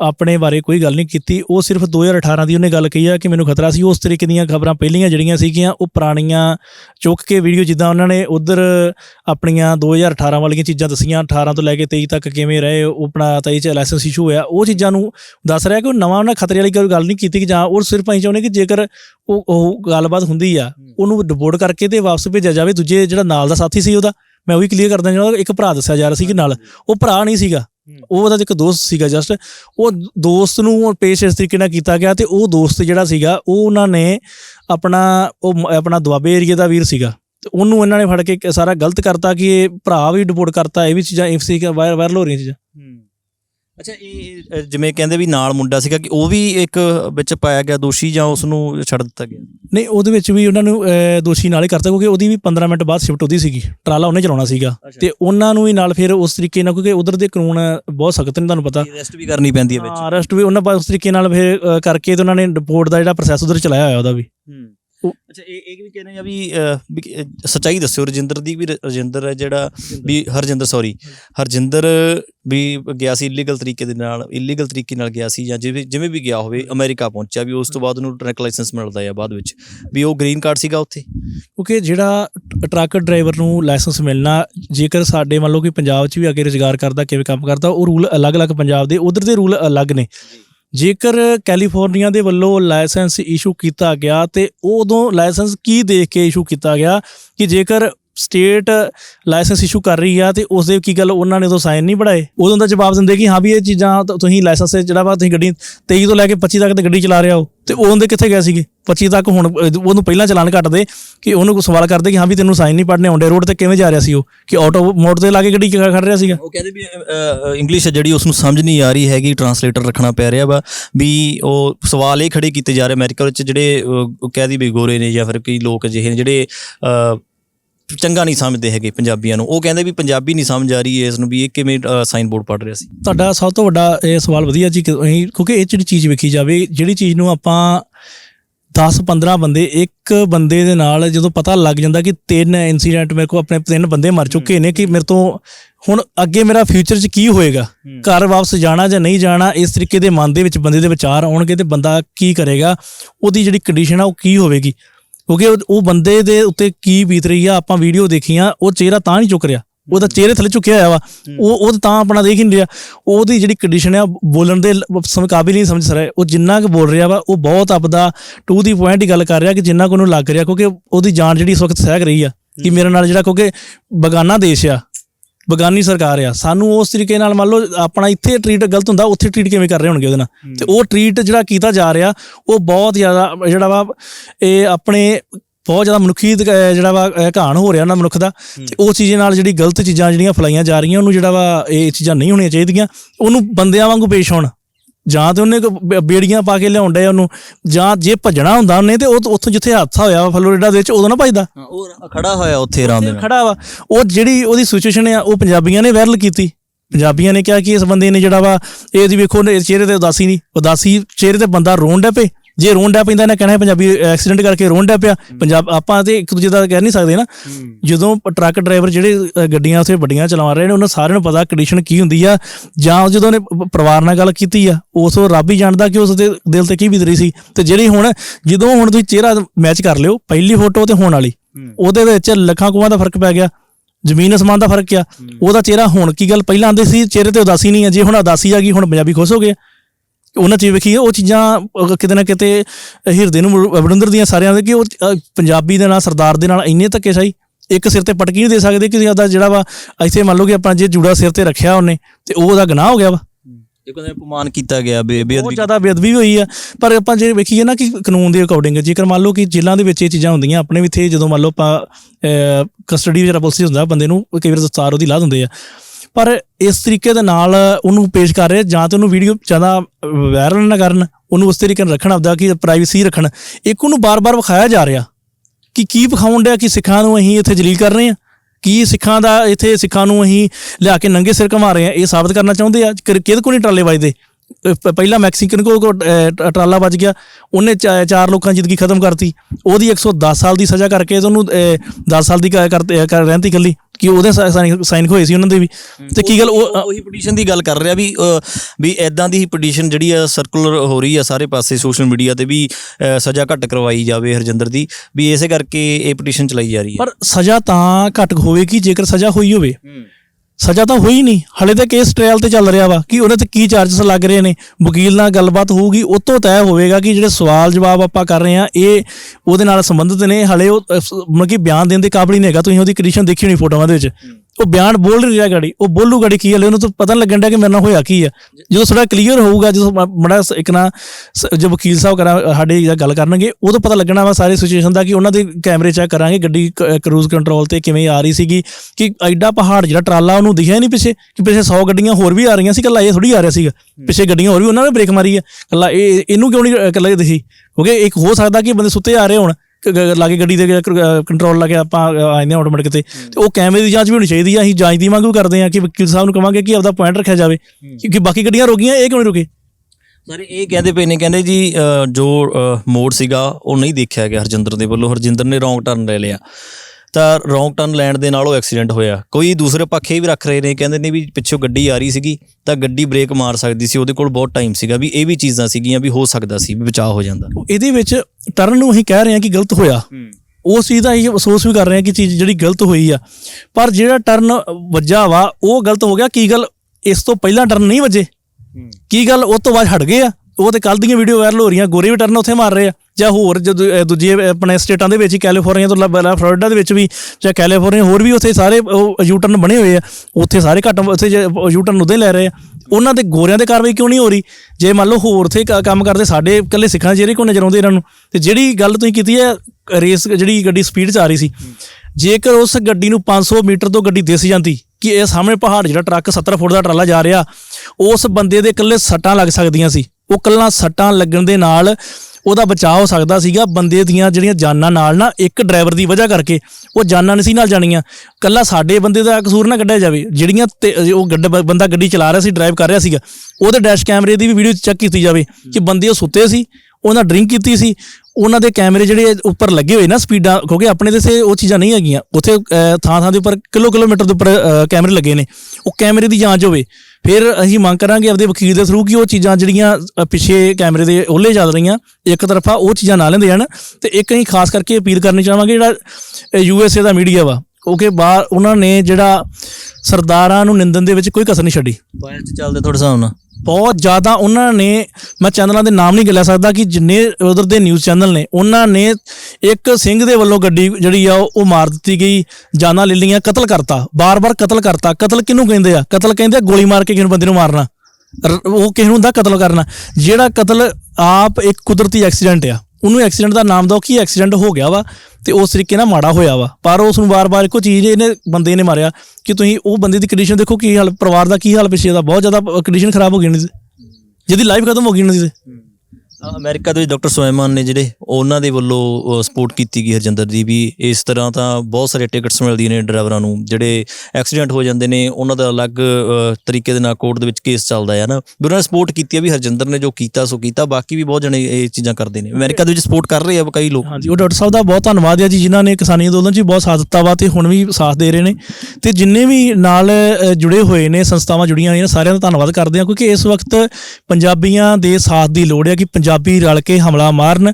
ਆਪਣੇ ਬਾਰੇ ਕੋਈ ਗੱਲ ਨਹੀਂ ਕੀਤੀ। ਉਹ ਸਿਰਫ 2018 ਦੀ ਉਹਨੇ ਗੱਲ ਕਹੀ ਆ ਕਿ ਮੈਨੂੰ ਖਤਰਾ ਸੀ। ਉਸ ਤਰੀਕੇ ਦੀਆਂ ਖਬਰਾਂ ਪਹਿਲੀਆਂ ਜਿਹੜੀਆਂ ਸੀਗੀਆਂ ਉਹ ਪੁਰਾਣੀਆਂ ਚੁੱਕ ਕੇ ਵੀਡੀਓ ਜਿੱਦਾਂ ਉਹਨਾਂ ਨੇ ਉਧਰ ਆਪਣੀਆਂ 2018 ਵਾਲੀਆਂ ਚੀਜ਼ਾਂ ਦਸੀਆਂ 18 ਤੋਂ ਲੈ ਕੇ 23 ਤੱਕ ਕਿਵੇਂ ਰਹੇ ਉਹ ਆਪਣਾ 23 ਚ ਲਾਇਸੈਂਸ ਇਸ਼ੂ ਹੋਇਆ। ਉਹ ਚੀਜ਼ਾਂ ਨੂੰ ਦੱਸ ਰਿਹਾ ਕਿ ਉਹ ਨਵਾਂ ਉਹਨਾਂ ਖਤਰੇ ਵਾਲੀ ਕੋਈ ਗੱਲ ਨਹੀਂ ਕੀਤੀ ਕਿ ਜਾਂ ਉਹ ਸਿਰਫ ਅਸੀਂ ਚਾਹੁੰਦੇ ਕਿ ਜੇਕਰ ਉਹ ਉਹ ਗੱਲਬਾਤ ਹੁੰਦੀ ਆ ਉਹਨੂੰ ਡਿਪੋਰਟ ਕਰਕੇ ਤੇ ਵਾਪਸ ਭੇਜਿਆ ਜਾਵੇ। ਦੂਜੇ ਜਿਹੜਾ ਨਾਲ ਦਾ ਸਾਥੀ ਸੀ ਉਹਦਾ ਮੈਂ ਉਹ ਵੀ ਕਲੀਅਰ ਕਰਦਾ ਜਿਹੜਾ ਇੱਕ ਭਰਾ ਦੱਸਿਆ ਜਾ ਰਿਹਾ ਸੀ ਕਿ ਨਾਲ। ਉਹ ਭਰਾ ਨਹੀਂ ਸੀਗਾ। ਉਹ ਉਹਦਾ ਇੱਕ ਦੋਸਤ ਸੀਗਾ ਜਸਟ ਉਹ ਦੋਸਤ ਨੂੰ ਪੇਸ਼ ਇਸ ਤਰੀਕੇ ਨਾਲ ਕੀਤਾ ਗਿਆ ਤੇ ਉਹ ਦੋਸਤ ਜਿਹੜਾ ਸੀਗਾ ਉਹ ਉਹਨਾਂ ਨੇ ਆਪਣਾ ਉਹ ਆਪਣਾ ਦੁਆਬੇ ਏਰੀਆ ਦਾ ਵੀਰ ਸੀਗਾ। ਤੇ ਉਹਨੂੰ ਇਹਨਾਂ ਨੇ ਫੜ ਕੇ ਸਾਰਾ ਗਲਤ ਕਰਤਾ ਕਿ ਇਹ ਭਰਾ ਵੀ ਡਿਪੋਰਟ ਕਰਤਾ ਇਹ ਵੀ ਚੀਜ਼ਾਂ ਇਫ ਸੀ ਵਾਇਰਲ ਹੋ ਰਹੀਆਂ ਚੀਜ਼ਾਂ। ਅੱਛਾ ਇਹ ਜਿਵੇਂ ਕਹਿੰਦੇ ਵੀ ਨਾਲ ਮੁੰਡਾ ਸੀਗਾ ਕਿ ਉਹ ਵੀ ਇੱਕ ਵਿੱਚ ਪਾਇਆ ਗਿਆ ਦੋਸ਼ੀ ਜਾਂ ਉਸ ਨੂੰ ਛੱਡ ਦਿੱਤਾ ਗਿਆ? ਨਹੀਂ ਉਹਦੇ ਵਿੱਚ ਵੀ ਉਹਨਾਂ ਨੂੰ ਅਹ, ਦੋਸ਼ੀ ਨਾਲ ਹੀ ਕਰਤਾ ਕਿਉਂਕਿ ਉਹਦੀ ਵੀ 15 ਮਿੰਟ ਬਾਅਦ ਸ਼ਿਫਟ ਉਹਦੀ ਸੀਗੀ। ਟਰਾਲਾ ਉਹਨੇ ਚਲਾਉਣਾ ਸੀਗਾ। ਤੇ ਉਹਨਾਂ ਨੂੰ ਵੀ ਨਾਲ ਫਿਰ ਉਸ ਤਰੀਕੇ ਨਾਲ ਕਿਉਂਕਿ ਉਧਰ ਦੇ ਕਾਨੂੰਨ ਬਹੁਤ ਸਖਤ ਨੇ ਤੁਹਾਨੂੰ ਪਤਾ। ਅਰੈਸਟ ਵੀ ਕਰਨੀ ਪੈਂਦੀ ਹੈ ਵਿੱਚ। ਹਾਂ ਅਰੈਸਟ ਵੀ ਉਹਨਾਂ ਬਸ ਉਸ ਤਰੀਕੇ ਨਾਲ ਫਿਰ ਅਹ, ਕਰਕੇ ਤੇ ਉਹਨਾਂ ਨੇ ਰਿਪੋਰਟ ਦਾ ਜਿਹੜਾ ਪ੍ਰੋਸੈਸ ਉਧਰ ਚਲਾਇਆ ਹੋਇਆ ਉਹਦਾ ਵੀ। ਉਹ- ਅੱਛਾ ਇਹ ਇਹ ਵੀ ਕਹਿੰਦੇ ਆ ਵੀ ਸੱਚਾਈ ਦੱਸਿਓ ਰਜਿੰਦਰ ਦੀ ਵੀ ਰਜਿੰਦਰ ਹੈ ਜਿਹੜਾ ਵੀ ਹਰਜਿੰਦਰ ਸੌਰੀ ਹਰਜਿੰਦਰ ਵੀ ਗਿਆ ਸੀ ਇਲੀਗਲ ਤਰੀਕੇ ਦੇ ਨਾਲ ਇਲੀਗਲ ਤਰੀਕੇ ਨਾਲ ਗਿਆ ਸੀ ਜਾਂ ਜਿਵੇਂ ਜਿਵੇਂ ਵੀ ਗਿਆ ਹੋਵੇ ਅਮਰੀਕਾ ਪਹੁੰਚਿਆ ਵੀ ਉਸ ਤੋਂ ਬਾਅਦ ਉਹਨੂੰ ਟਰੱਕ ਲਾਇਸੈਂਸ ਮਿਲਦਾ ਹੈ ਬਾਅਦ ਵਿੱਚ ਵੀ ਉਹ ਗ੍ਰੀਨ ਕਾਰਡ ਸੀਗਾ ਉੱਥੇ। ਕਿਉਂਕਿ ਜਿਹੜਾ ਟਰੱਕ ਡਰਾਈਵਰ ਨੂੰ ਲਾਇਸੈਂਸ ਮਿਲਣਾ ਜੇਕਰ ਸਾਡੇ ਮੰਨ ਲਓ ਕਿ ਪੰਜਾਬ 'ਚ ਵੀ ਅੱਗੇ ਰੁਜ਼ਗਾਰ ਕਰਦਾ ਕਿਵੇਂ ਕੰਮ ਕਰਦਾ ਉਹ ਰੂਲ ਅਲੱਗ-ਅਲੱਗ ਪੰਜਾਬ ਦੇ ਉਧਰ ਦੇ ਰੂਲ ਅਲੱਗ ਨੇ। ਜੇਕਰ ਕੈਲੀਫੋਰਨੀਆ ਦੇ ਵੱਲੋਂ ਲਾਇਸੈਂਸ ਇਸ਼ੂ ਕੀਤਾ ਗਿਆ ਤੇ ਉਦੋਂ ਲਾਇਸੈਂਸ ਕੀ ਦੇਖ ਕੇ ਇਸ਼ੂ ਕੀਤਾ ਗਿਆ ਕਿ ਜੇਕਰ ਸਟੇਟ ਲਾਇਸੈਂਸ ਇਸ਼ੂ ਕਰ ਰਹੀ ਆ ਤੇ ਉਸ ਦੇ ਕੀ ਗੱਲ ਉਹਨਾਂ ਨੇ ਉਦੋਂ ਸਾਈਨ ਨਹੀਂ ਪੜਾਏ ਉਦੋਂ ਦਾ ਜਵਾਬ ਦਿੰਦੇ ਕਿ ਹਾਂ ਵੀ ਇਹ ਚੀਜ਼ਾਂ ਤੁਸੀਂ ਲਾਇਸੈਂਸ ਜਿਹੜਾ ਵਾ ਤੁਸੀਂ ਗੱਡੀ 23 ਤੋਂ ਲੈ ਕੇ 25 ਤੱਕ ਤੇ ਗੱਡੀ ਚਲਾ ਰਿਹਾ ਹੋ। ਤੇ ਉਹ ਉਹਦੇ ਕਿੱਥੇ ਗਏ ਸੀਗੇ? 25 ਤੱਕ ਹੁਣ ਉਹਨੂੰ ਪਹਿਲਾਂ ਚਲਾਨ ਕੱਟਦੇ ਕਿ ਉਹਨੂੰ ਕੋਈ ਸਵਾਲ ਕਰਦੇ ਕਿ ਹਾਂ ਵੀ ਤੈਨੂੰ ਸਾਈਨ ਨਹੀਂ ਪੜਨੇ ਆਉਂਦੇ ਰੋਡ ਤੇ ਕਿਵੇਂ ਜਾ ਰਿਹਾ ਸੀ ਉਹ? ਕਿ ਆਟੋ ਮੋੜ ਤੇ ਲਾ ਕੇ ਗੱਡੀ ਖੜ ਰਿਹਾ ਸੀਗਾ? ਉਹ ਕਹਿੰਦੇ ਵੀ ਇੰਗਲਿਸ਼ ਜਿਹੜੀ ਉਸ ਨੂੰ ਸਮਝ ਨਹੀਂ ਆ ਰਹੀ ਹੈਗੀ ਟਰਾਂਸਲੇਟਰ ਰੱਖਣਾ ਪੈ ਰਿਹਾ ਵਾ ਵੀ ਉਹ ਸਵਾਲ ਇਹ ਖੜੇ ਕੀਤੇ ਜਾ ਰਹੇ ਅਮਰੀਕਾ ਵਿੱਚ ਜਿਹੜੇ ਕਹਿ ਦੀ ਵੀ ਗੋਰੇ ਨੇ ਜਾਂ ਫਿਰ ਕਈ ਲੋਕ ਅਜਿਹੇ ਨੇ ਜਿਹੜੇ ਚੰਗਾ ਨਹੀਂ ਸਮਝਦੇ ਹੈਗੇ ਪੰਜਾਬੀਆਂ ਨੂੰ। ਉਹ ਕਹਿੰਦੇ ਵੀ ਪੰਜਾਬੀ ਨਹੀਂ ਸਮਝ ਆ ਰਹੀ ਇਸ ਨੂੰ ਵੀ ਇਹ ਕਿਵੇਂ ਸਾਈਨ ਬੋਰਡ ਪੜ ਰਿਹਾ ਸੀ। ਤੁਹਾਡਾ ਸਭ ਤੋਂ ਵੱਡਾ ਇਹ ਸਵਾਲ ਵਧੀਆ ਜੀ ਕਿਉਂਕਿ ਇਹ ਜਿਹੜੀ ਚੀਜ਼ ਵੇਖੀ ਜਾਵੇ ਜਿਹੜੀ ਚੀਜ਼ ਨੂੰ ਆਪਾਂ 10 15 ਬੰਦੇ ਇੱਕ ਬੰਦੇ ਦੇ ਨਾਲ ਜਦੋਂ ਪਤਾ ਲੱਗ ਜਾਂਦਾ ਕਿ ਤਿੰਨ ਇਨਸੀਡੈਂਟ ਮੇਰੇ ਕੋ ਆਪਣੇ ਤਿੰਨ ਬੰਦੇ ਮਰ ਚੁੱਕੇ ਨੇ ਕਿ ਮੇਰੇ ਤੋਂ ਹੁਣ ਅੱਗੇ ਮੇਰਾ ਫਿਊਚਰ 'ਚ ਕੀ ਹੋਏਗਾ? ਘਰ ਵਾਪਸ ਜਾਣਾ ਜਾਂ ਨਹੀਂ ਜਾਣਾ ਇਸ ਤਰੀਕੇ ਦੇ ਮਨ ਦੇ ਵਿੱਚ ਬੰਦੇ ਦੇ ਵਿਚਾਰ ਆਉਣਗੇ ਤੇ ਬੰਦਾ ਕੀ ਕਰੇਗਾ? ਉਹਦੀ ਜਿਹੜੀ ਕੰਡੀਸ਼ਨ ਆ ਉਹ ਕੀ ਹੋਵੇਗੀ? ਕਿਉਂਕਿ ਉਹ- ਬੰਦੇ ਦੇ ਉੱਤੇ ਕੀ ਬੀਤ ਰਹੀ ਆ ਆਪਾਂ ਵੀਡੀਓ ਦੇਖੀਆਂ ਉਹ ਚਿਹਰਾ ਤਾਂ ਨਹੀਂ ਚੁੱਕ ਰਿਹਾ। ਉਹਦਾ ਚਿਹਰੇ ਥੱਲੇ ਝੁਕਿਆ ਹੋਇਆ ਵਾ। ਉਹ ਉਹ ਤਾਂ ਆਪਣਾ ਦੇਖ ਹੀ ਨਹੀਂ ਰਿਹਾ। ਉਹਦੀ ਜਿਹੜੀ ਕੰਡੀਸ਼ਨ ਆ ਬੋਲਣ ਦੇ ਲ- ਸਮ ਕਾਬਿਲ ਹੀ ਨਹੀਂ ਸਮਝ ਰਿਹਾ ਉਹ ਜਿੰਨਾ ਕੁ ਬੋਲ ਰਿਹਾ ਵਾ ਉਹ ਬਹੁਤ ਆਪਦਾ ਟੂ ਦੀ ਪੁਆਇੰਟ ਹੀ ਗੱਲ ਕਰ ਰਿਹਾ ਕਿ ਜਿੰਨਾ ਕੁ ਉਹਨੂੰ ਲੱਗ ਰਿਹਾ ਕਿਉਂਕਿ ਉਹਦੀ ਜਾਨ ਜਿਹੜੀ ਇਸ ਵਕਤ ਸਹਿਗ ਰਹੀ ਆ ਕਿ ਮੇਰੇ ਨਾਲ ਜਿਹੜਾ ਕਿਉਂਕਿ ਬਗਾਨਾ ਦੇਸ਼ ਆ। ਬਗਾਨੀ ਸਰਕਾਰ ਆ। ਸਾਨੂੰ ਉਸ ਤਰੀਕੇ ਨਾਲ ਮੰਨ ਲਓ ਆਪਣਾ ਇੱਥੇ ਟ੍ਰੀਟ ਗਲਤ ਹੁੰਦਾ ਉੱਥੇ ਟ੍ਰੀਟ ਕਿਵੇਂ ਕਰ ਰਹੇ ਹੋਣਗੇ ਉਹਦੇ ਨਾਲ? ਤੇ ਉਹ ਟ੍ਰੀਟ ਜਿਹੜਾ ਕੀਤਾ ਜਾ ਰਿਹਾ ਉਹ ਬਹੁਤ ਜ਼ਿਆਦਾ ਜਿਹੜਾ ਵਾ ਇਹ ਆਪਣੇ ਬਹੁਤ ਜ਼ਿਆਦਾ ਮਨੁੱਖੀ ਜਿਹੜਾ ਵਾ ਘਾਣ ਹੋ ਰਿਹਾ ਨਾ ਮਨੁੱਖ ਦਾ। ਤੇ ਉਹ ਚੀਜ਼ ਨਾਲ ਜਿਹੜੀ ਗਲਤ ਚੀਜ਼ਾਂ ਜਿਹੜੀਆਂ ਫਲਾਈਆਂ ਜਾ ਰਹੀਆਂ ਉਹਨੂੰ ਜਿਹੜਾ ਵਾ ਇਹ ਚੀਜ਼ਾਂ ਨਹੀਂ ਹੋਣੀਆਂ ਚਾਹੀਦੀਆਂ। ਉਹਨੂੰ ਬੰਦਿਆਂ ਵਾਂਗੂ ਪੇਸ਼ ਹੋਣ। ਜਾਂ ਤੇ ਉਹਨੇ ਬੇੜੀਆਂ ਪਾ ਕੇ ਲਿਆਉਣ ਡਿਆ ਉਹਨੂੰ ਜਾਂ ਜੇ ਭੱਜਣਾ ਹੁੰਦਾ ਉਹਨੇ ਤੇ ਉਹ ਉੱਥੋਂ ਜਿੱਥੇ ਹਾਦਸਾ ਹੋਇਆ ਵਾ ਫਲੋਰੀਡਾ ਦੇ ਵਿੱਚ ਉਦੋਂ ਨਾ ਭੱਜਦਾ। ਉਹ ਖੜਾ ਹੋਇਆ ਉੱਥੇ ਆਰਾਮ ਦੇ ਨਾਲ। ਖੜਾ ਵਾ। ਉਹ ਜਿਹੜੀ ਉਹਦੀ ਸਿਚੁਏਸ਼ਨ ਆ ਉਹ ਪੰਜਾਬੀਆਂ ਨੇ ਵਾਇਰਲ ਕੀਤੀ। ਪੰਜਾਬੀਆਂ ਨੇ ਕਿਹਾ ਕਿ ਇਸ ਬੰਦੇ ਨੇ ਜਿਹੜਾ ਵਾ ਇਹਦੀ ਵੇਖੋ ਉਹਦੇ ਚਿਹਰੇ ਤੇ ਉਦਾਸੀ ਨਹੀਂ ਉਦਾਸੀ ਚਿਹਰੇ ਤੇ ਬੰਦਾ ਰੋਣ ਡਿਆ ਪਏ। ਜੇ ਰੋਣ ਡਿਆ ਪੈਂਦਾ ਨਾ ਕਹਿਣਾ ਪੰਜਾਬੀ ਐਕਸੀਡੈਂਟ ਕਰਕੇ ਰੋਣ ਡਿਆ ਪਿਆ। ਪੰਜਾਬ ਆਪਾਂ ਤੇ ਇੱਕ ਦੂਜੇ ਦਾ ਕਹਿ ਨਹੀਂ ਸਕਦੇ ਨਾ। ਜਦੋਂ ਟਰੱਕ ਡਰਾਈਵਰ ਜਿਹੜੇ ਗੱਡੀਆਂ ਉੱਥੇ ਵੱਡੀਆਂ ਚਲਾ ਰਹੇ ਨੇ ਉਹਨਾਂ ਸਾਰਿਆਂ ਨੂੰ ਪਤਾ ਕੰਡੀਸ਼ਨ ਕੀ ਹੁੰਦੀ ਆ। ਜਾਂ ਜਦੋਂ ਉਹਨੇ ਪਰਿਵਾਰ ਨਾਲ ਗੱਲ ਕੀਤੀ ਆ ਉਸ ਤੋਂ ਰੱਬ ਹੀ ਜਾਣਦਾ ਕਿ ਉਸ ਦੇ ਦਿਲ ਤੇ ਕੀ ਬੀਤ ਰਹੀ ਸੀ। ਤੇ ਜਿਹੜੀ ਹੁਣ ਜਦੋਂ ਹੁਣ ਤੁਸੀਂ ਚਿਹਰਾ ਮੈਚ ਕਰ ਲਿਓ ਪਹਿਲੀ ਫੋਟੋ ਤੇ ਹੁਣ ਵਾਲੀ ਉਹਦੇ ਵਿੱਚ ਲੱਖਾਂ ਕੁਆਂ ਦਾ ਫ਼ਰਕ ਪੈ ਗਿਆ ਜ਼ਮੀਨ ਅਸਮਾਨ ਦਾ ਫ਼ਰਕ ਆ। ਉਹਦਾ ਚਿਹਰਾ ਹੁਣ ਕੀ ਗੱਲ ਪਹਿਲਾਂ ਆਂਦੇ ਸੀ ਚਿਹਰੇ ਤੇ ਉਦਾਸੀ ਨਹੀਂ ਆ ਜੇ ਹੁਣ ਉਦਾਸੀ ਆ ਗਈ ਹੁਣ ਪੰਜਾਬੀ ਖੁਸ਼ ਹੋ ਗਏ। ਉਹਨਾਂ ਚੀਜ਼ ਵੇਖੀ ਉਹ ਚੀਜ਼ਾਂ ਕਿਤੇ ਨਾ ਕਿਤੇ ਹਿਰਦੇ ਨੂੰ ਵ- ਵੜਿੰਦਰ ਦੀਆਂ ਸਾਰਿਆਂ ਦੇ ਕਿ ਉਹ ਪੰਜਾਬੀ ਦੇ ਨਾਲ ਸਰਦਾਰ ਦੇ ਨਾਲ ਇੰਨੇ ਧੱਕੇ ਸਹੀ ਇੱਕ ਸਿਰ ਤੇ ਪਟਕੀ ਨਹੀਂ ਦੇ ਸਕਦੇ ਕਿ ਉਹਦਾ ਜਿਹੜਾ ਵਾ ਇੱਥੇ ਮੰਨ ਲਓ ਕਿ ਆਪਾਂ ਜੇ ਜੂੜਾ ਸਿਰ ਤੇ ਰੱਖਿਆ ਉਹਨੇ ਤੇ ਉਹ ਉਹਦਾ ਗੁਨਾਹ ਹੋ ਗਿਆ ਵਾ। ਇਹ ਕਹਿੰਦੇ ਅਪਮਾਨ ਕੀਤਾ ਗਿਆ ਬੇ ਬਹੁਤ ਬੇਅਦਬੀ ਜ਼ਿਆਦਾ ਬੇਅਦਬੀ ਹੋਈ ਆ। ਪਰ ਆਪਾਂ ਜੇ ਵੇਖੀਏ ਨਾ ਕਿ ਕਾਨੂੰਨ ਦੇ ਅਕੋਰਡਿੰਗ ਜੇਕਰ ਮੰਨ ਲਓ ਕਿ ਜੇਲ੍ਹਾਂ ਦੇ ਵਿੱਚ ਇਹ ਚੀਜ਼ਾਂ ਹੁੰਦੀਆਂ ਆਪਣੇ ਵੀ ਇੱਥੇ ਜਦੋਂ ਮੰਨ ਲਓ ਆਪਾਂ ਕਸਟਡੀ ਜਿਹੜਾ ਪੁਲਿਸ ਹੁੰਦਾ ਬੰਦੇ ਨੂੰ ਕਈ ਵਾਰ ਦਸਤਾਰ ਉਹਦੀ ਲਾ ਦਿੰਦੇ ਆ। ਪਰ ਇਸ ਤਰੀਕੇ ਦੇ ਨਾਲ ਉਹਨੂੰ ਪੇਸ਼ ਕਰ ਰਹੇ, ਜਾਂ ਤਾਂ ਉਹਨੂੰ ਵੀਡੀਓ ਜ਼ਿਆਦਾ ਵਾਇਰਲ ਨਾ ਕਰਨ, ਉਹਨੂੰ ਉਸ ਤਰੀਕੇ ਨਾਲ ਰੱਖਣ ਆਪਦਾ, ਕਿ ਪ੍ਰਾਈਵੇਸੀ ਰੱਖਣ। ਇੱਕ ਉਹਨੂੰ ਬਾਰ-ਬਾਰ ਵਿਖਾਇਆ ਜਾ ਰਿਹਾ, ਕਿ ਕੀ ਵਿਖਾਉਣ ਡਿਆ, ਕਿ ਸਿੱਖਾਂ ਨੂੰ ਅਸੀਂ ਇੱਥੇ ਜਲੀਲ ਕਰ ਰਹੇ ਹਾਂ? ਕੀ ਸਿੱਖਾਂ ਦਾ, ਇੱਥੇ ਸਿੱਖਾਂ ਨੂੰ ਅਸੀਂ ਲਿਆ ਕੇ ਨੰਗੇ ਸਿਰ ਘਮਾ ਰਹੇ ਹਾਂ? ਇਹ ਸਾਬਤ ਕਰਨਾ ਚਾਹੁੰਦੇ ਆ? ਕਿ ਕਿਹਦੇ ਕੋਲ ਨਹੀਂ ਟਰਾਲੇ ਵੱਜਦੇ? ਅਹ ਪਹਿਲਾ ਮੈਕਸੀਕਨ ਕੋਲ ਕੋ- ਟ- ਟਰਾਲਾ ਵੱਜ ਗਿਆ, ਉਹਨੇ ਚਾਰ ਲੋਕਾਂ ਦੀ ਜ਼ਿੰਦਗੀ ਖਤਮ ਕਰਤੀ। ਉਹਦੀ 110 ਸਾਲ ਦੀ ਸਜ਼ਾ ਕਰਕੇ ਉਹਨੂੰ 10 ਸਾਲ ਦੀ ਕ- ਕਰਤੇ ਰਹਿਣ ਰਹਿੰਦੀ ਕੱਲੀ ਕਿ ਉਹਦੇ ਸਾਈਨ ਹੋਏ ਸੀ ਉਹਨਾਂ ਦੇ ਵੀ। ਤੇ ਕੀ ਗੱਲ ਉਹ ਉਹੀ ਪਟੀਸ਼ਨ ਦੀ ਗੱਲ ਕਰ ਰਿਹਾ ਵੀ ਵੀ ਐਦਾਂ ਦੀ ਹੀ ਪਟੀਸ਼ਨ ਜਿਹੜੀ ਆ ਸਰਕੂਲਰ ਹੋ ਰਹੀ ਆ ਸਾਰੇ ਪਾਸੇ ਸੋਸ਼ਲ ਮੀਡੀਆ ਤੇ ਵੀ ਸਜ਼ਾ ਘੱਟ ਕਰਵਾਈ ਜਾਵੇ ਹਰਜਿੰਦਰ ਦੀ ਵੀ ਇਸੇ ਕਰਕੇ ਇਹ ਪਟੀਸ਼ਨ ਚਲਾਈ ਜਾ ਰਹੀ ਹੈ ਪਰ ਸਜ਼ਾ ਤਾਂ ਘੱਟ ਹੋਵੇਗੀ ਜੇਕਰ ਸਜ਼ਾ ਹੋਈ ਹੋਵੇ। ਸਜ਼ਾ ਤਾਂ ਹੋਈ ਨਹੀਂ। ਹਲੇ ਤਾਂ ਕੇਸ ਟ੍ਰਾਇਲ ਤੇ ਚੱਲ ਰਿਹਾ ਵਾ ਕਿ ਉਹਦੇ ਤੇ ਕੀ ਚਾਰजेस ਲੱਗ ਰਹੇ ਨੇ। ਵਕੀਲ ਨਾਲ ਗੱਲਬਾਤ ਹੋਊਗੀ ਉਹ ਤੋਂ ਤੈਅ ਹੋਵੇਗਾ ਕਿ ਜਿਹੜੇ ਸਵਾਲ ਜਵਾਬ ਆਪਾਂ ਕਰ ਰਹੇ ਆ ਇਹ ਉਹਦੇ ਨਾਲ ਸੰਬੰਧਿਤ ਨੇ। ਹਲੇ ਉਹ ਮਤਲਬ ਕਿ ਬਿਆਨ ਦੇਣ ਦੇ ਕਾਬਲ ਹੀ ਨਹੀਂ ਹੈਗਾ। ਤੁਸੀਂ ਉਹਦੀ ਕੰਡੀਸ਼ਨ ਦੇਖੀ ਹੋਣੀ ਫੋਟੋਆਂ ਦੇ ਵਿੱਚ। ਉਹ ਬਿਆਨ ਬੋਲ ਨਹੀਂ ਰਿਹਾ ਗਾੜੀ ਉਹ ਬੋਲੂ ਗਾੜੀ ਕੀ ਹਲੇ ਉਹਨੂੰ ਤਾਂ ਪਤਾ ਨਹੀਂ ਲੱਗਣ ਡਿਆ ਕਿ ਮੇਰੇ ਨਾਲ ਹੋਇਆ ਕੀ ਆ ਜਦੋਂ ਥੋੜਾ ਕਲੀਅਰ ਹੋਊਗਾ ਜਦੋਂ ਮੜਾ ਇੱਕ ਨਾ ਜੋ ਵਕੀਲ ਸਾਹਿਬ ਕਰਾਂ ਸਾਡੇ ਜਾਂ ਗੱਲ ਕਰਨਗੇ ਉਦੋਂ ਪਤਾ ਲੱਗਣਾ ਵਾ ਸਾਰੇ ਸਿਚੁਏਸ਼ਨ ਦਾ ਕਿ ਉਹਨਾਂ ਦੇ ਕੈਮਰੇ ਚੈੱਕ ਕਰਾਂਗੇ ਗੱਡੀ ਕਰੂਜ਼ ਕੰਟਰੋਲ ਤੇ ਕਿਵੇਂ ਆ ਰਹੀ ਸੀਗੀ ਕਿ ਐਡਾ ਪਹਾੜ ਜਿਹੜਾ ਟਰਾਲਾ ਉਹਨੂੰ ਦਿਖਿਆ ਹੀ ਨਹੀਂ ਪਿੱਛੇ ਕਿ ਪਿੱਛੇ 100 ਗੱਡੀਆਂ ਹੋਰ ਵੀ ਆ ਰਹੀਆਂ ਸੀ ਕੱਲਾ ਇਹ ਥੋੜੀ ਆ ਰਿਹਾ ਸੀਗਾ। ਪਿੱਛੇ ਗੱਡੀਆਂ ਹੋਰ ਵੀ ਉਹਨਾਂ ਨੇ ਬ੍ਰੇਕ ਮਾਰੀ ਆ। ਕੱਲਾ ਇਹ ਇਹਨੂੰ ਕਿਉਂ ਨਹੀਂ ਕੱਲਾ ਇਹ ਦਿਖੀ? ਕਿਉਂਕਿ ਇੱਕ ਹੋ ਸਕਦਾ ਕਿ ਬੰਦੇ ਸੁੱਤੇ ਆ ਰਹੇ ਹੋਣ। ਕ- ਕ- ਲਾਗੇ ਗੱਡੀ ਦੇ ਕੰਟਰੋਲ ਲਾ ਕੇ ਆਪਾਂ ਹਾਂ ਆਟੋਮੈਟਿਕ ਤੇ। ਤੇ ਉਹ ਕੈਮਰੇ ਦੀ ਜਾਂਚ ਵੀ ਹੋਣੀ ਚਾਹੀਦੀ ਆ ਅਸੀਂ ਜਾਂਚ ਦੀ ਮੰਗ ਵੀ ਕਰਦੇ ਆ ਕਿ ਵਕੀਲ ਸਾਹਿਬ ਨੂੰ ਕਵਾਂਗੇ ਕਿ ਆਪਦਾ ਪੁਆਇੰਟ ਰੱਖਿਆ ਜਾਵੇ। ਕਿਉਂਕਿ ਬਾਕੀ ਗੱਡੀਆਂ ਰੁਕੀਆਂ ਇਹ ਕਿਉਂ ਰੁਕੇ ਸਰ ਇਹ ਕਹਿੰਦੇ ਪਏ ਨੇ ਕਹਿੰਦੇ ਜੀ ਜੋ ਮੋੜ ਸੀਗਾ ਉਹ ਨਹੀਂ ਦੇਖਿਆ ਗਿਆ ਹਰਜਿੰਦਰ ਦੇ ਵੱਲੋਂ। ਹਰਜਿੰਦਰ ਨੇ ਰੋਂਗ ਟਰਨ ਲੈ ਲਿਆ। ਤਾਂ ਰੋਂਗ ਟਰਨ ਲੈਣ ਦੇ ਨਾਲ ਉਹ ਐਕਸੀਡੈਂਟ ਹੋਇਆ। ਕੋਈ ਦੂਸਰੇ ਪੱਖੇ ਵੀ ਰੱਖ ਰਹੇ ਨੇ ਕਹਿੰਦੇ ਨੇ ਵੀ ਪਿੱਛੋਂ ਗੱਡੀ ਆ ਰਹੀ ਸੀਗੀ ਤਾਂ ਗੱਡੀ ਬ੍ਰੇਕ ਮਾਰ ਸਕਦੀ ਸੀ। ਉਹਦੇ ਕੋਲ ਬਹੁਤ ਟਾਈਮ ਸੀਗਾ ਵੀ ਇਹ ਵੀ ਚੀਜ਼ਾਂ ਸੀਗੀਆਂ ਵੀ ਹੋ ਸਕਦਾ ਸੀ ਵੀ ਬਚਾਅ ਹੋ ਜਾਂਦਾ। ਇਹਦੇ ਵਿੱਚ ਟਰਨ ਨੂੰ ਅਸੀਂ ਕਹਿ ਰਹੇ ਹਾਂ ਕਿ ਗਲਤ ਹੋਇਆ। ਉਸ ਚੀਜ਼ ਦਾ ਅਸੀਂ ਅਫਸੋਸ ਵੀ ਕਰ ਰਹੇ ਹਾਂ ਕਿ ਚੀਜ਼ ਜਿਹੜੀ ਗਲਤ ਹੋਈ ਆ। ਪਰ ਜਿਹੜਾ ਟਰਨ ਵੱਜਾ ਵਾ ਉਹ ਗਲਤ ਹੋ ਗਿਆ। ਕੀ ਗੱਲ ਇਸ ਤੋਂ ਪਹਿਲਾਂ ਟਰਨ ਨਹੀਂ ਵੱਜੇ? ਕੀ ਗੱਲ ਉਹ ਤੋਂ ਬਾਅਦ ਹਟ ਗਏ ਆ? ਉਹ ਤੇ ਕੱਲ ਦੀਆਂ ਵੀਡੀਓ ਵਾਇਰਲ ਹੋ ਰਹੀਆਂ, ਗੋਰੇ ਵੀ ਟਰਨ ਉੱਥੇ ਮਾਰ ਰਹੇ ਆ। ਜਾਂ ਹੋਰ ਜਦੋਂ ਅਹ ਦੂਜੇ ਆਪਣੇ ਸਟੇਟਾਂ ਦੇ ਵਿੱਚ ਹੀ ਕੈਲੀਫੋਰਨੀਆ ਤੋਂ ਲੱਭਾ ਫਲੋਰੀਡਾ ਦੇ ਵਿੱਚ ਵੀ, ਜਾਂ ਕੈਲੀਫੋਰਨੀਆ ਹੋਰ ਵੀ ਉੱਥੇ ਸਾਰੇ ਯੂ ਟਰਨ ਬਣੇ ਹੋਏ ਆ। ਉੱਥੇ ਸਾਰੇ ਘੱਟ, ਉੱਥੇ ਯੂ ਟਰਨ ਉਦੋਂ ਲੈ ਰਹੇ ਆ। ਉਹਨਾਂ ਦੇ ਗੋਰਿਆਂ ਦੇ ਕਾਰਵਾਈ ਕਿਉਂ ਨਹੀਂ ਹੋ ਰਹੀ? ਜੇ ਮੰਨ ਲਓ ਹੋਰ ਉੱਥੇ ਕ- ਕੰਮ ਕਰਦੇ, ਸਾਡੇ ਇਕੱਲੇ ਸਿੱਖਾਂ ਜਿਹੜੇ ਕੋ ਨਜ਼ਰ ਆਉਂਦੇ ਇਹਨਾਂ ਨੂੰ? ਤੇ ਜਿਹੜੀ ਗੱਲ ਤੁਸੀਂ ਕੀਤੀ ਹੈ, ਰੇਸ, ਜਿਹੜੀ ਗੱਡੀ ਸਪੀਡ 'ਚ ਆ ਰਹੀ ਸੀ, ਜੇਕਰ ਉਸ ਗੱਡੀ ਨੂੰ 500 ਮੀਟਰ ਤੋਂ ਗੱਡੀ ਦਿਸ ਜਾਂਦੀ, ਕਿ ਇਹ ਸਾਹਮਣੇ ਪਹਾੜ ਜਿਹੜਾ ਟਰੱਕ 70 ਫੁੱਟ ਦਾ ਟਰਾਲਾ ਜਾ ਰਿਹਾ, ਉਸ ਬੰਦੇ ਦੇ ਇਕੱਲੇ ਸੱਟਾਂ ਲੱਗ ਸਕਦੀਆਂ ਸੀ। ਉਹ ਕੱਲਾ ਸੱਟਾਂ ਲੱਗਣ ਦੇ ਨਾਲ ਉਹਦਾ ਬਚਾਅ ਹੋ ਸਕਦਾ ਸੀਗਾ। ਬੰਦੇ ਦੀਆਂ ਜਿਹੜੀਆਂ ਜਾਨਾਂ ਨਾਲ ਨਾ ਇੱਕ ਡਰਾਈਵਰ ਦੀ ਵਜ੍ਹਾ ਕਰਕੇ ਉਹ ਜਾਨਾਂ ਨਹੀਂ ਸੀ ਨਾਲ ਜਾਣੀਆਂ। ਕੱਲਾ ਸਾਡੇ ਬੰਦੇ ਦਾ ਕਸੂਰ ਨਾ ਕੱਢਿਆ ਜਾਵੇ। ਜਿਹੜੀਆਂ ਤੇ ਉਹ ਗੱਡ ਬੰਦਾ ਗੱਡੀ ਚਲਾ ਰਿਹਾ ਸੀ, ਡਰਾਈਵ ਕਰ ਰਿਹਾ ਸੀਗਾ, ਉਹਦੇ ਡੈਸ਼ ਕੈਮਰੇ ਦੀ ਵੀ ਵੀਡੀਓ ਚੈੱਕ ਕੀਤੀ ਜਾਵੇ ਕਿ ਬੰਦੇ ਉਹ ਸੁੱਤੇ ਸੀ, ਉਹਨਾਂ ਡਰਿੰਕ ਕੀਤੀ ਸੀ ਉਹਨਾਂ ਦੇ ਕੈਮਰੇ ਜਿਹੜੇ ਉੱਪਰ ਲੱਗੇ ਹੋਏ ਨਾ ਸਪੀਡਾਂ, ਕਿਉਂਕਿ ਆਪਣੇ ਦੇ ਸੇ ਉਹ ਚੀਜ਼ਾਂ ਨਹੀਂ ਹੈਗੀਆਂ। ਉੱਥੇ ਥਾਂ ਥਾਂ ਦੇ ਉੱਪਰ ਕਿਲੋ ਕਿਲੋਮੀਟਰ ਦੇ ਉੱਪਰ ਕੈਮਰੇ ਲੱਗੇ ਨੇ। ਉਹ ਕੈਮਰੇ ਦੀ ਜਾਂਚ ਹੋਵੇ। ਫਿਰ ਅਸੀਂ ਮੰਗ ਕਰਾਂਗੇ ਆਪਦੇ ਵਕੀਲ ਦੇ ਥਰੂ ਕਿ ਉਹ ਚੀਜ਼ਾਂ ਜਿਹੜੀਆਂ ਪਿੱਛੇ ਕੈਮਰੇ ਦੇ ਉਹਲੇ ਚੱਲ ਰਹੀਆਂ, ਇੱਕ ਤਰਫਾ ਉਹ ਚੀਜ਼ਾਂ ਨਾ ਲੈਂਦੇ ਹਨ ਤੇ ਇੱਕ ਅਸੀਂ ਖਾਸ ਕਰਕੇ ਅਪੀਲ ਕਰਨੀ ਚਾਹਾਂਗੇ ਜਿਹੜਾ ਯੂ ਐਸ ਏ ਦਾ ਮੀਡੀਆ ਵਾ ਕਿਉਂਕਿ ਬਾਹਰ ਉਹਨਾਂ ਨੇ ਜਿਹੜਾ ਸਰਦਾਰਾਂ ਨੂੰ ਨਿੰਦਣ ਦੇ ਵਿੱਚ ਕੋਈ ਕਸਰ ਨਹੀਂ ਛੱਡੀ। ਮੋਬਾਈਲ 'ਚ ਚੱਲਦੇ ਤੁਹਾਡੇ ਹਿਸਾਬ ਨਾਲ? ਬਹੁਤ ਜ਼ਿਆਦਾ ਉਹਨਾਂ ਨੇ ਮੈਂ ਚੈਨਲਾਂ ਦੇ ਨਾਮ ਨਹੀਂ ਲੈ ਸਕਦਾ ਕਿ ਜਿੰਨੇ ਉਧਰ ਦੇ ਨਿਊਜ਼ ਚੈਨਲ ਨੇ ਉਹਨਾਂ ਨੇ ਇੱਕ ਸਿੰਘ ਦੇ ਵੱਲੋਂ ਗੱਡੀ ਜਿਹੜੀ ਆ ਉਹ ਮਾਰ ਦਿੱਤੀ ਗਈ ਜਾਨਾਂ ਲੈ ਲਈਆਂ ਕਤਲ ਕਰਤਾ। ਬਾਰ-ਬਾਰ ਕਤਲ ਕਰਤਾ। ਕਤਲ ਕਿਹਨੂੰ ਕਹਿੰਦੇ ਆ? ਕਤਲ ਕਹਿੰਦੇ ਆ ਗੋਲੀ ਮਾਰ ਕੇ ਕਿਸੇ ਬੰਦੇ ਨੂੰ ਮਾਰਨਾ। ਉਹ ਕਿਸੇ ਨੂੰ ਹੁੰਦਾ ਕਤਲ ਕਰਨਾ। ਜਿਹੜਾ ਕਤਲ ਆਪ ਇੱਕ ਕੁਦਰਤੀ ਐਕਸੀਡੈਂਟ ਆ। ਉਹਨੂੰ ਐਕਸੀਡੈਂਟ ਦਾ ਨਾਮ ਦਿਓ ਕਿ ਐਕਸੀਡੈਂਟ ਹੋ ਗਿਆ ਵਾ? ਤੇ ਉਸ ਤਰੀਕੇ ਨਾਲ ਮਾੜਾ ਹੋਇਆ ਵਾ। ਪਰ ਉਸ ਨੂੰ ਵਾਰ-ਵਾਰ ਇੱਕੋ ਚੀਜ਼ ਇਹਨੇ, ਬੰਦੇ ਨੇ ਮਾਰਿਆ ਕਿ ਤੁਸੀਂ ਉਹ ਬੰਦੇ ਦੀ ਕੰਡੀਸ਼ਨ ਦੇਖੋ ਕੀ ਹਾਲ, ਪਰਿਵਾਰ ਦਾ ਕੀ ਹਾਲ ਪਿੱਛੇ ਦਾ। ਬਹੁਤ ਜ਼ਿਆਦਾ ਕੰਡੀਸ਼ਨ ਖਰਾਬ ਹੋ ਗਈ ਉਹਨਾਂ ਜਿਹਦੀ ਲਾਈਫ ਖਤਮ ਹੋ ਗਈ ਉਹਨਾਂ ਅਮਰੀਕਾ ਦੇ ਵਿੱਚ ਡਾਕਟਰ ਸੁਲੇਮਾਨ ਨੇ ਜਿਹੜੇ ਉਹਨਾਂ ਦੇ ਵੱਲੋਂ ਸਪੋਰਟ ਕੀਤੀ ਗਈ ਹਰਜਿੰਦਰ ਦੀ ਵੀ ਇਸ ਤਰ੍ਹਾਂ ਤਾਂ ਬਹੁਤ ਸਾਰੇ ਟਿਕਟਸ ਮਿਲਦੀਆਂ ਨੇ ਡਰਾਈਵਰਾਂ ਨੂੰ, ਜਿਹੜੇ ਐਕਸੀਡੈਂਟ ਹੋ ਜਾਂਦੇ ਨੇ, ਉਹਨਾਂ ਦਾ ਅਲੱਗ ਤਰੀਕੇ ਦੇ ਨਾਲ ਕੋਰਟ ਦੇ ਵਿੱਚ ਕੇਸ ਚੱਲਦਾ ਹੈ ਨਾ। ਵੀ ਉਹਨਾਂ ਨੇ ਸਪੋਰਟ ਕੀਤੀ ਹੈ ਵੀ ਹਰਜਿੰਦਰ ਨੇ ਜੋ ਕੀਤਾ, ਸੋ ਕੀਤਾ, ਬਾਕੀ ਵੀ ਬਹੁਤ ਜਣੇ ਇਹ ਚੀਜ਼ਾਂ ਕਰਦੇ ਨੇ। ਅਮਰੀਕਾ ਦੇ ਵਿੱਚ ਸਪੋਰਟ ਕਰ ਰਹੇ ਆ ਕਈ ਲੋਕ। ਹਾਂਜੀ, ਉਹ ਡਾਕਟਰ ਸਾਹਿਬ ਦਾ ਬਹੁਤ ਧੰਨਵਾਦ ਹੈ ਜੀ, ਜਿਨ੍ਹਾਂ ਨੇ ਕਿਸਾਨੀ ਅੰਦੋਲਨ 'ਚ ਵੀ ਬਹੁਤ ਸਾਥ ਦਿੱਤਾ ਵਾ ਤੇ ਹੁਣ ਵੀ ਸਾਥ ਦੇ ਰਹੇ ਨੇ। ਤੇ ਜਿੰਨੇ ਵੀ ਨਾਲ ਜੁੜੇ ਹੋਏ ਨੇ, ਸੰਸਥਾਵਾਂ ਜੁੜੀਆਂ ਹੋਈਆਂ ਸਾਰਿਆਂ ਦਾ ਧੰਨਵਾਦ ਕਰਦੇ ਹਾਂ, ਕਿਉਂਕਿ ਇਸ ਵਕਤ ਪੰਜਾਬੀਆਂ ਦੇ ਸਾਥ ਦੀ ਲੋੜ ਹੈ ਕਿ ਪੰਜਾਬੀ ਰਲ ਕੇ ਹਮਲਾ ਮਾਰਨ।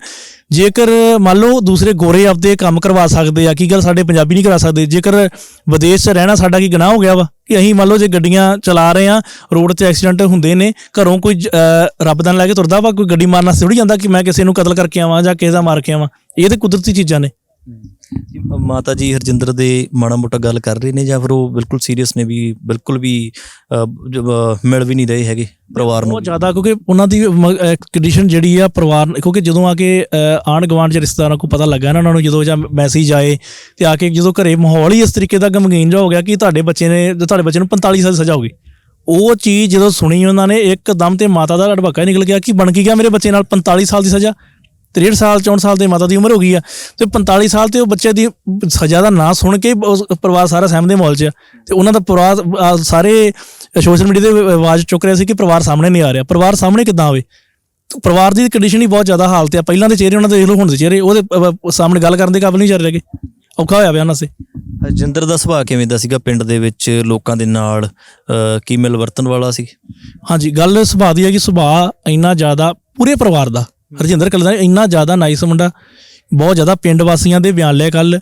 ਜੇਕਰ ਮੰਨ ਲਓ ਦੂਸਰੇ ਗੋਰੇ ਆਪਦੇ ਕੰਮ ਕਰਵਾ ਸਕਦੇ ਆ, ਕੀ ਗੱਲ ਸਾਡੇ ਪੰਜਾਬੀ ਨਹੀਂ ਕਰਾ ਸਕਦੇ? ਜੇਕਰ ਵਿਦੇਸ਼ 'ਚ ਰਹਿਣਾ ਸਾਡਾ ਕੀ ਗੁਨਾਹ ਹੋ ਗਿਆ ਵਾ? ਕਿ ਅਸੀਂ ਮੰਨ ਲਓ ਜੇ ਗੱਡੀਆਂ ਚਲਾ ਰਹੇ ਆ ਰੋਡ ਤੇ ਐਕਸੀਡੈਂਟ ਹੁੰਦੇ ਨੇ, ਘਰੋਂ ਕੋਈ ਜ- ਰੱਬ ਦਾ ਲੈ ਕੇ ਤੁਰਦਾ ਵਾ, ਕੋਈ ਗੱਡੀ ਮਾਰਨਾ ਥੋੜੀ ਜਾਂਦਾ ਕਿ ਮੈਂ ਕਿਸੇ ਨੂੰ ਕਤਲ ਕਰਕੇ ਆਵਾਂ ਜਾਂ ਕਿਸੇ ਦਾ ਮਾਰ ਕੇ ਆਵਾਂ? ਇਹ ਤੇ ਕੁਦਰਤੀ ਚੀਜ਼ਾਂ ਨੇ। ਮਾਤਾ ਜੀ ਹਰਜਿੰਦਰ ਦੇ ਮਾੜਾ ਮੋਟਾ ਗੱਲ ਕਰ ਰਹੇ ਨੇ ਜਾਂ ਫਿਰ ਉਹ ਬਿਲਕੁਲ ਸੀਰੀਅਸ ਨੇ ਵੀ ਬਿਲਕੁਲ ਵੀ ਜ- ਮਿਲ ਵੀ ਨਹੀਂ ਰਹੇ ਹੈਗੇ ਪਰਿਵਾਰ ਨੂੰ ਬਹੁਤ ਜ਼ਿਆਦਾ ਕਿਉਂਕਿ ਉਹਨਾਂ ਦੀ ਕੰਡੀਸ਼ਨ ਜਿਹੜੀ ਆ ਪਰਿਵਾਰ ਕਿਉਂਕਿ ਜਦੋਂ ਆ ਕੇ ਆਂਢ ਗੁਆਂਢ ਚ ਰਿਸ਼ਤੇਦਾਰਾਂ ਨੂੰ ਪਤਾ ਲੱਗਾ ਨਾ ਉਹਨਾਂ ਨੂੰ ਜਦੋਂ ਜਾਂ ਮੈਸੇਜ ਆਏ ਤੇ ਆ ਕੇ ਜਦੋਂ ਘਰੇ ਮਾਹੌਲ ਹੀ ਇਸ ਤਰੀਕੇ ਦਾ ਗਮਗੀਨ ਜਿਹਾ ਹੋ ਗਿਆ ਕਿ ਤੁਹਾਡੇ ਬੱਚੇ ਨੇ ਤੁਹਾਡੇ ਬੱਚੇ ਨੂੰ 45 ਸਾਲ ਦੀ ਸਜ਼ਾ ਹੋ ਗਈ। ਉਹ ਚੀਜ਼ ਜਦੋਂ ਸੁਣੀ ਉਹਨਾਂ ਨੇ ਇੱਕਦਮ ਤੇ ਮਾਤਾ ਦਾ ਲੜਬੱਕਾ ਹੀ ਨਿਕਲ ਗਿਆ ਕਿ ਬਣ ਕੀ ਗਿਆ ਮੇਰੇ ਬੱਚੇ ਨਾਲ 45 ਸਾਲ ਦੀ ਸਜ਼ਾ। 63 ਸਾਲ 64 ਸਾਲ ਦੇ ਮਾਤਾ ਦੀ ਉਮਰ ਹੋ ਗਈ ਆ ਤੇ 45 ਸਾਲ ਤੇ ਉਹ ਬੱਚੇ ਦੀ ਸਜ਼ਾ ਦਾ ਨਾਂ ਸੁਣ ਕੇ ਉਸ ਪਰਿਵਾਰ ਸਾਰਾ ਸਹਿਮਦੇ ਮਾਹੌਲ 'ਚ ਤੇ ਉਹਨਾਂ ਦਾ ਪਰਿਵਾਰ ਸਾਰੇ ਸੋਸ਼ਲ ਮੀਡੀਆ ਤੇ ਆਵਾਜ਼ ਚੁੱਕ ਰਿਹਾ ਸੀ ਕਿ ਪਰਿਵਾਰ ਸਾਹਮਣੇ ਨਹੀਂ ਆ ਰਿਹਾ। ਪਰਿਵਾਰ ਸਾਹਮਣੇ ਕਿੱਦਾਂ ਆਵੇ? ਪਰਿਵਾਰ ਦੀ ਕੰਡੀਸ਼ਨ ਹੀ ਬਹੁਤ ਜ਼ਿਆਦਾ ਹਾਲਤ ਆ। ਪਹਿਲਾਂ ਦੇ ਚਿਹਰੇ ਉਹਨਾਂ ਦੇ ਦੇਖ ਲਓ ਹੁਣ ਦੇ ਚਿਹਰੇ ਉਹਦੇ ਸਾਹਮਣੇ ਗੱਲ ਕਰਨ ਦੇ ਕਾਬਿਲ ਨਹੀਂ ਚੱਲ ਰਹੇਗੇ ਔਖਾ ਹੋਇਆ ਪਿਆ ਉਹਨਾਂ ਸੇ। ਹਰਜਿੰਦਰ ਦਾ ਸੁਭਾਅ ਕਿਵੇਂ ਦਾ ਸੀਗਾ ਪਿੰਡ ਦੇ ਵਿੱਚ ਲੋਕਾਂ ਦੇ ਨਾਲ ਕੀ ਮਿਲ ਵਰਤਨ ਵਾਲਾ ਸੀ? ਹਾਂਜੀ ਗੱਲ ਸੁਭਾਅ ਦੀ ਹੈ ਕਿ ਸੁਭਾਅ ਇੰਨਾ ਜ਼ਿਆਦਾ ਪੂਰੇ ਪਰਿਵਾਰ ਦਾ। ਹਰਜਿੰਦਰ ਕਲਦਾ ਇੰਨਾ ਜ਼ਿਆਦਾ ਨਾਈਸ ਮੁੰਡਾ, ਬਹੁਤ ਜ਼ਿਆਦਾ ਪਿੰਡ ਵਾਸੀਆਂ ਦੇ ਬਿਆਨ ਲਿਆ ਕੱਲ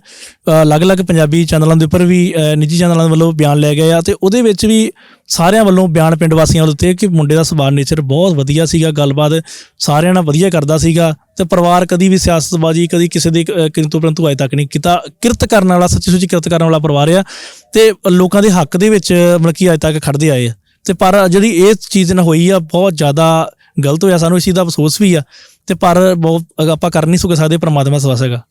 ਅਲੱਗ-ਅਲੱਗ ਪੰਜਾਬੀ ਚੈਨਲਾਂ ਦੇ ਉੱਪਰ ਵੀ ਨਿੱਜੀ ਚੈਨਲਾਂ ਵੱਲੋਂ ਬਿਆਨ ਲਏ ਗਏ ਆ ਤੇ ਉਹਦੇ ਵਿੱਚ ਵੀ ਸਾਰਿਆਂ ਵੱਲੋਂ ਬਿਆਨ ਪਿੰਡ ਵਾਸੀਆਂ ਵੱਲੋਂ ਦਿੱਤੇ ਕਿ ਮੁੰਡੇ ਦਾ ਸੁਭਾਅ ਨੇਚਰ ਬਹੁਤ ਵਧੀਆ ਸੀਗਾ, ਗੱਲਬਾਤ ਸਾਰਿਆਂ ਨਾਲ ਵਧੀਆ ਕਰਦਾ ਸੀਗਾ ਤੇ ਪਰਿਵਾਰ ਕਦੀ ਵੀ ਸਿਆਸਤਬਾਜ਼ੀ, ਕਦੀ ਕਿਸੇ ਦੀ ਕਿੰਤੂ ਪਰੰਤੂ ਅਜੇ ਤੱਕ ਨਹੀਂ ਕੀਤਾ, ਕਿਰਤ ਕਰਨ ਵਾਲਾ ਸੱਚੀ ਸੁੱਚੀ ਕਿਰਤ ਕਰਨ ਵਾਲਾ ਪਰਿਵਾਰ ਆ ਤੇ ਲੋਕਾਂ ਦੇ ਹੱਕ ਦੇ ਵਿੱਚ ਮਤਲਬ ਕਿ ਅਜੇ ਤੱਕ ਖੜਦੇ ਆਏ ਆ ਤੇ ਪਰ ਜਿਹੜੀ ਇਹ ਚੀਜ਼ ਨਾ ਹੋਈ ਆ, ਬਹੁਤ ਜ਼ਿਆਦਾ ਗਲਤ ਹੋਇਆ ਸਾਨੂੰ, ਇਸ ਚੀਜ਼ ਦਾ ਅਫਸੋਸ ਵੀ ਆ। ਤੇ ਪਰ ਬਹੁਤ ਆਪਾਂ ਕਰ ਨਹੀਂ ਸੁਕ ਸਕਦੇ ਪਰਮਾਤਮਾ ਸਵਾਸ ਹੈਗਾ।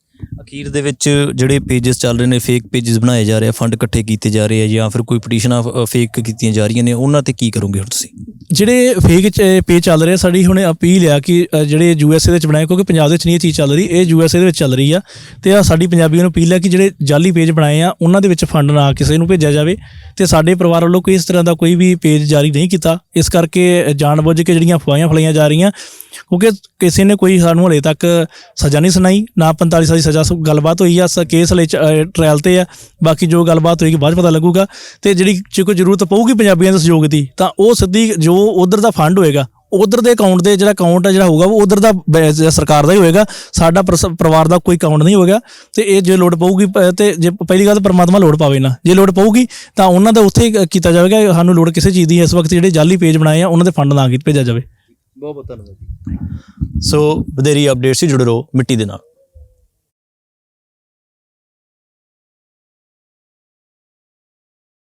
ਅਖੀਰ ਦੇ ਵਿੱਚ ਜਿਹੜੇ ਪੇजेस ਚੱਲ ਰਹੇ ਨੇ ਫੇਕ ਪੇजेस ਬਣਾਏ ਜਾ ਰਹੇ ਆ ਫੰਡ ਇਕੱਠੇ ਕੀਤੇ ਜਾ ਰਹੇ ਆ ਜਾਂ ਫਿਰ ਕੋਈ ਪਟੀਸ਼ਨਾਂ ਫੇਕ ਕੀਤੀਆਂ ਜਾ ਰਹੀਆਂ ਨੇ, ਉਹਨਾਂ ਤੇ ਕੀ ਕਰੋਗੇ ਹੁਣ ਤੁਸੀਂ? ਜਿਹੜੇ ਫੇਕ ਪੇਜ ਚੱਲ ਰਹੇ ਸਾਡੀ ਹੁਣੇ ਅਪੀਲ ਆ ਕਿ ਜਿਹੜੇ ਯੂਐਸਏ ਦੇ ਵਿੱਚ ਬਣਾਏ, ਕਿਉਂਕਿ ਪੰਜਾਬ ਦੇ ਵਿੱਚ ਨਹੀਂ ਇਹ ਚੀਜ਼ ਚੱਲ ਰਹੀ, ਇਹ ਯੂਐਸਏ ਦੇ ਵਿੱਚ ਚੱਲ ਰਹੀ ਆ। ਤੇ ਆ ਸਾਡੀ ਪੰਜਾਬੀਆਂ ਨੂੰ ਅਪੀਲ ਆ ਕਿ ਜਿਹੜੇ ਜਾਲੀ ਪੇਜ ਬਣਾਏ ਆ, ਉਹਨਾਂ ਦੇ ਵਿੱਚ ਫੰਡ ਨਾ ਕਿਸੇ ਨੂੰ ਭੇਜਿਆ ਜਾਵੇ। ਤੇ ਸਾਡੇ ਪਰਿਵਾਰ ਵੱਲੋਂ ਕੋਈ ਇਸ ਤਰ੍ਹਾਂ ਦਾ ਕੋਈ ਵੀ ਪੇਜ ਜਾਰੀ ਨਹੀਂ ਕੀਤਾ। ਇਸ ਕਰਕੇ ਜਾਣ ਬੁੱਝ ਕੇ ਜਿਹੜੀਆਂ ਫਵਾਈਆਂ ਫਲਾਈਆਂ ਜਾ ਰਹੀਆਂ, ਕਿਉਂਕਿ ਕਿਸੇ ਨੇ ਕੋਈ ਸਾਨੂੰ ਹਲੇ ਤੱਕ ਸਜ਼ਾ ਨਹੀਂ ਸੁਣਾਈ, ਨਾ 45 ਸਾਲ ਦੀ ਸਜ਼ਾ ਸੁ- ਗੱਲਬਾਤ ਹੋਈ ਆ, ਸ- ਕੇਸ ਹਲੇ ਟ੍ਰਾਇਲ ਤੇ ਆ, ਬਾਕੀ ਜੋ ਗੱਲਬਾਤ ਹੋਏਗੀ ਬਾਅਦ 'ਚ ਪਤਾ ਲੱਗੂਗਾ ਤੇ ਜਿਹੜੀ ਜੇ ਕੋਈ ਜ਼ਰੂਰਤ ਪਊਗੀ ਪੰਜਾਬੀਆਂ ਦੇ ਸਹਿਯੋਗ ਦੀ, ਤਾਂ ਉਹ ਸਿੱਧੀ ਜੋ ਉਧਰ ਦਾ ਫੰਡ ਹੋਏਗਾ, ਉਧਰ ਦੇ ਅਕਾਊਂਟ ਦੇ ਜਿਹੜਾ ਅਕਾਊਂਟ ਹੈ ਜਿਹੜਾ ਹੋਊਗਾ, ਉਹ ਉਧਰ ਦਾ ਸਰਕਾਰ ਦਾ ਹੀ ਹੋਏਗਾ, ਸਾਡਾ ਪਰਸ- ਪਰਿਵਾਰ ਦਾ ਕੋਈ ਅਕਾਊਂਟ ਨਹੀਂ ਹੋਏਗਾ, ਤੇ ਇਹ ਜੇ ਲੋੜ ਪਊਗੀ ਪ- ਤੇ ਜੇ ਪਹਿਲੀ ਗੱਲ ਤਾਂ ਪਰਮਾਤਮਾ ਲੋੜ ਪਾਵੇ ਨਾ, ਜੇ ਲੋੜ ਪਊਗੀ, ਤਾਂ ਉਹਨਾਂ ਦਾ ਉੱਥੇ ਹੀ ਕੀਤਾ ਜਾਵੇਗਾ, ਸਾਨੂੰ ਲੋੜ ਕਿਸੇ ਚੀਜ਼ ਦੀ, ਇਸ ਵਕਤ ਜਿਹੜੇ ਜਾਲੀ ਪੇਜ ਬਣਾਏ ਆ, ਉਹਨਾਂ ਦੇ ਫੰਡ ਨਾ ਕੀ ਭੇਜਿਆ ਜਾਵੇ। ਬਹੁਤ ਬਹੁਤ ਧੰਨਵਾਦ ਜੀ। ਸੋ ਵਧੇਰੀ ਅਪਡੇਟਸ ਹੀ ਜੁੜੇ ਰਹੋ ਮਿੱਟੀ ਦੇ ਨਾਲ।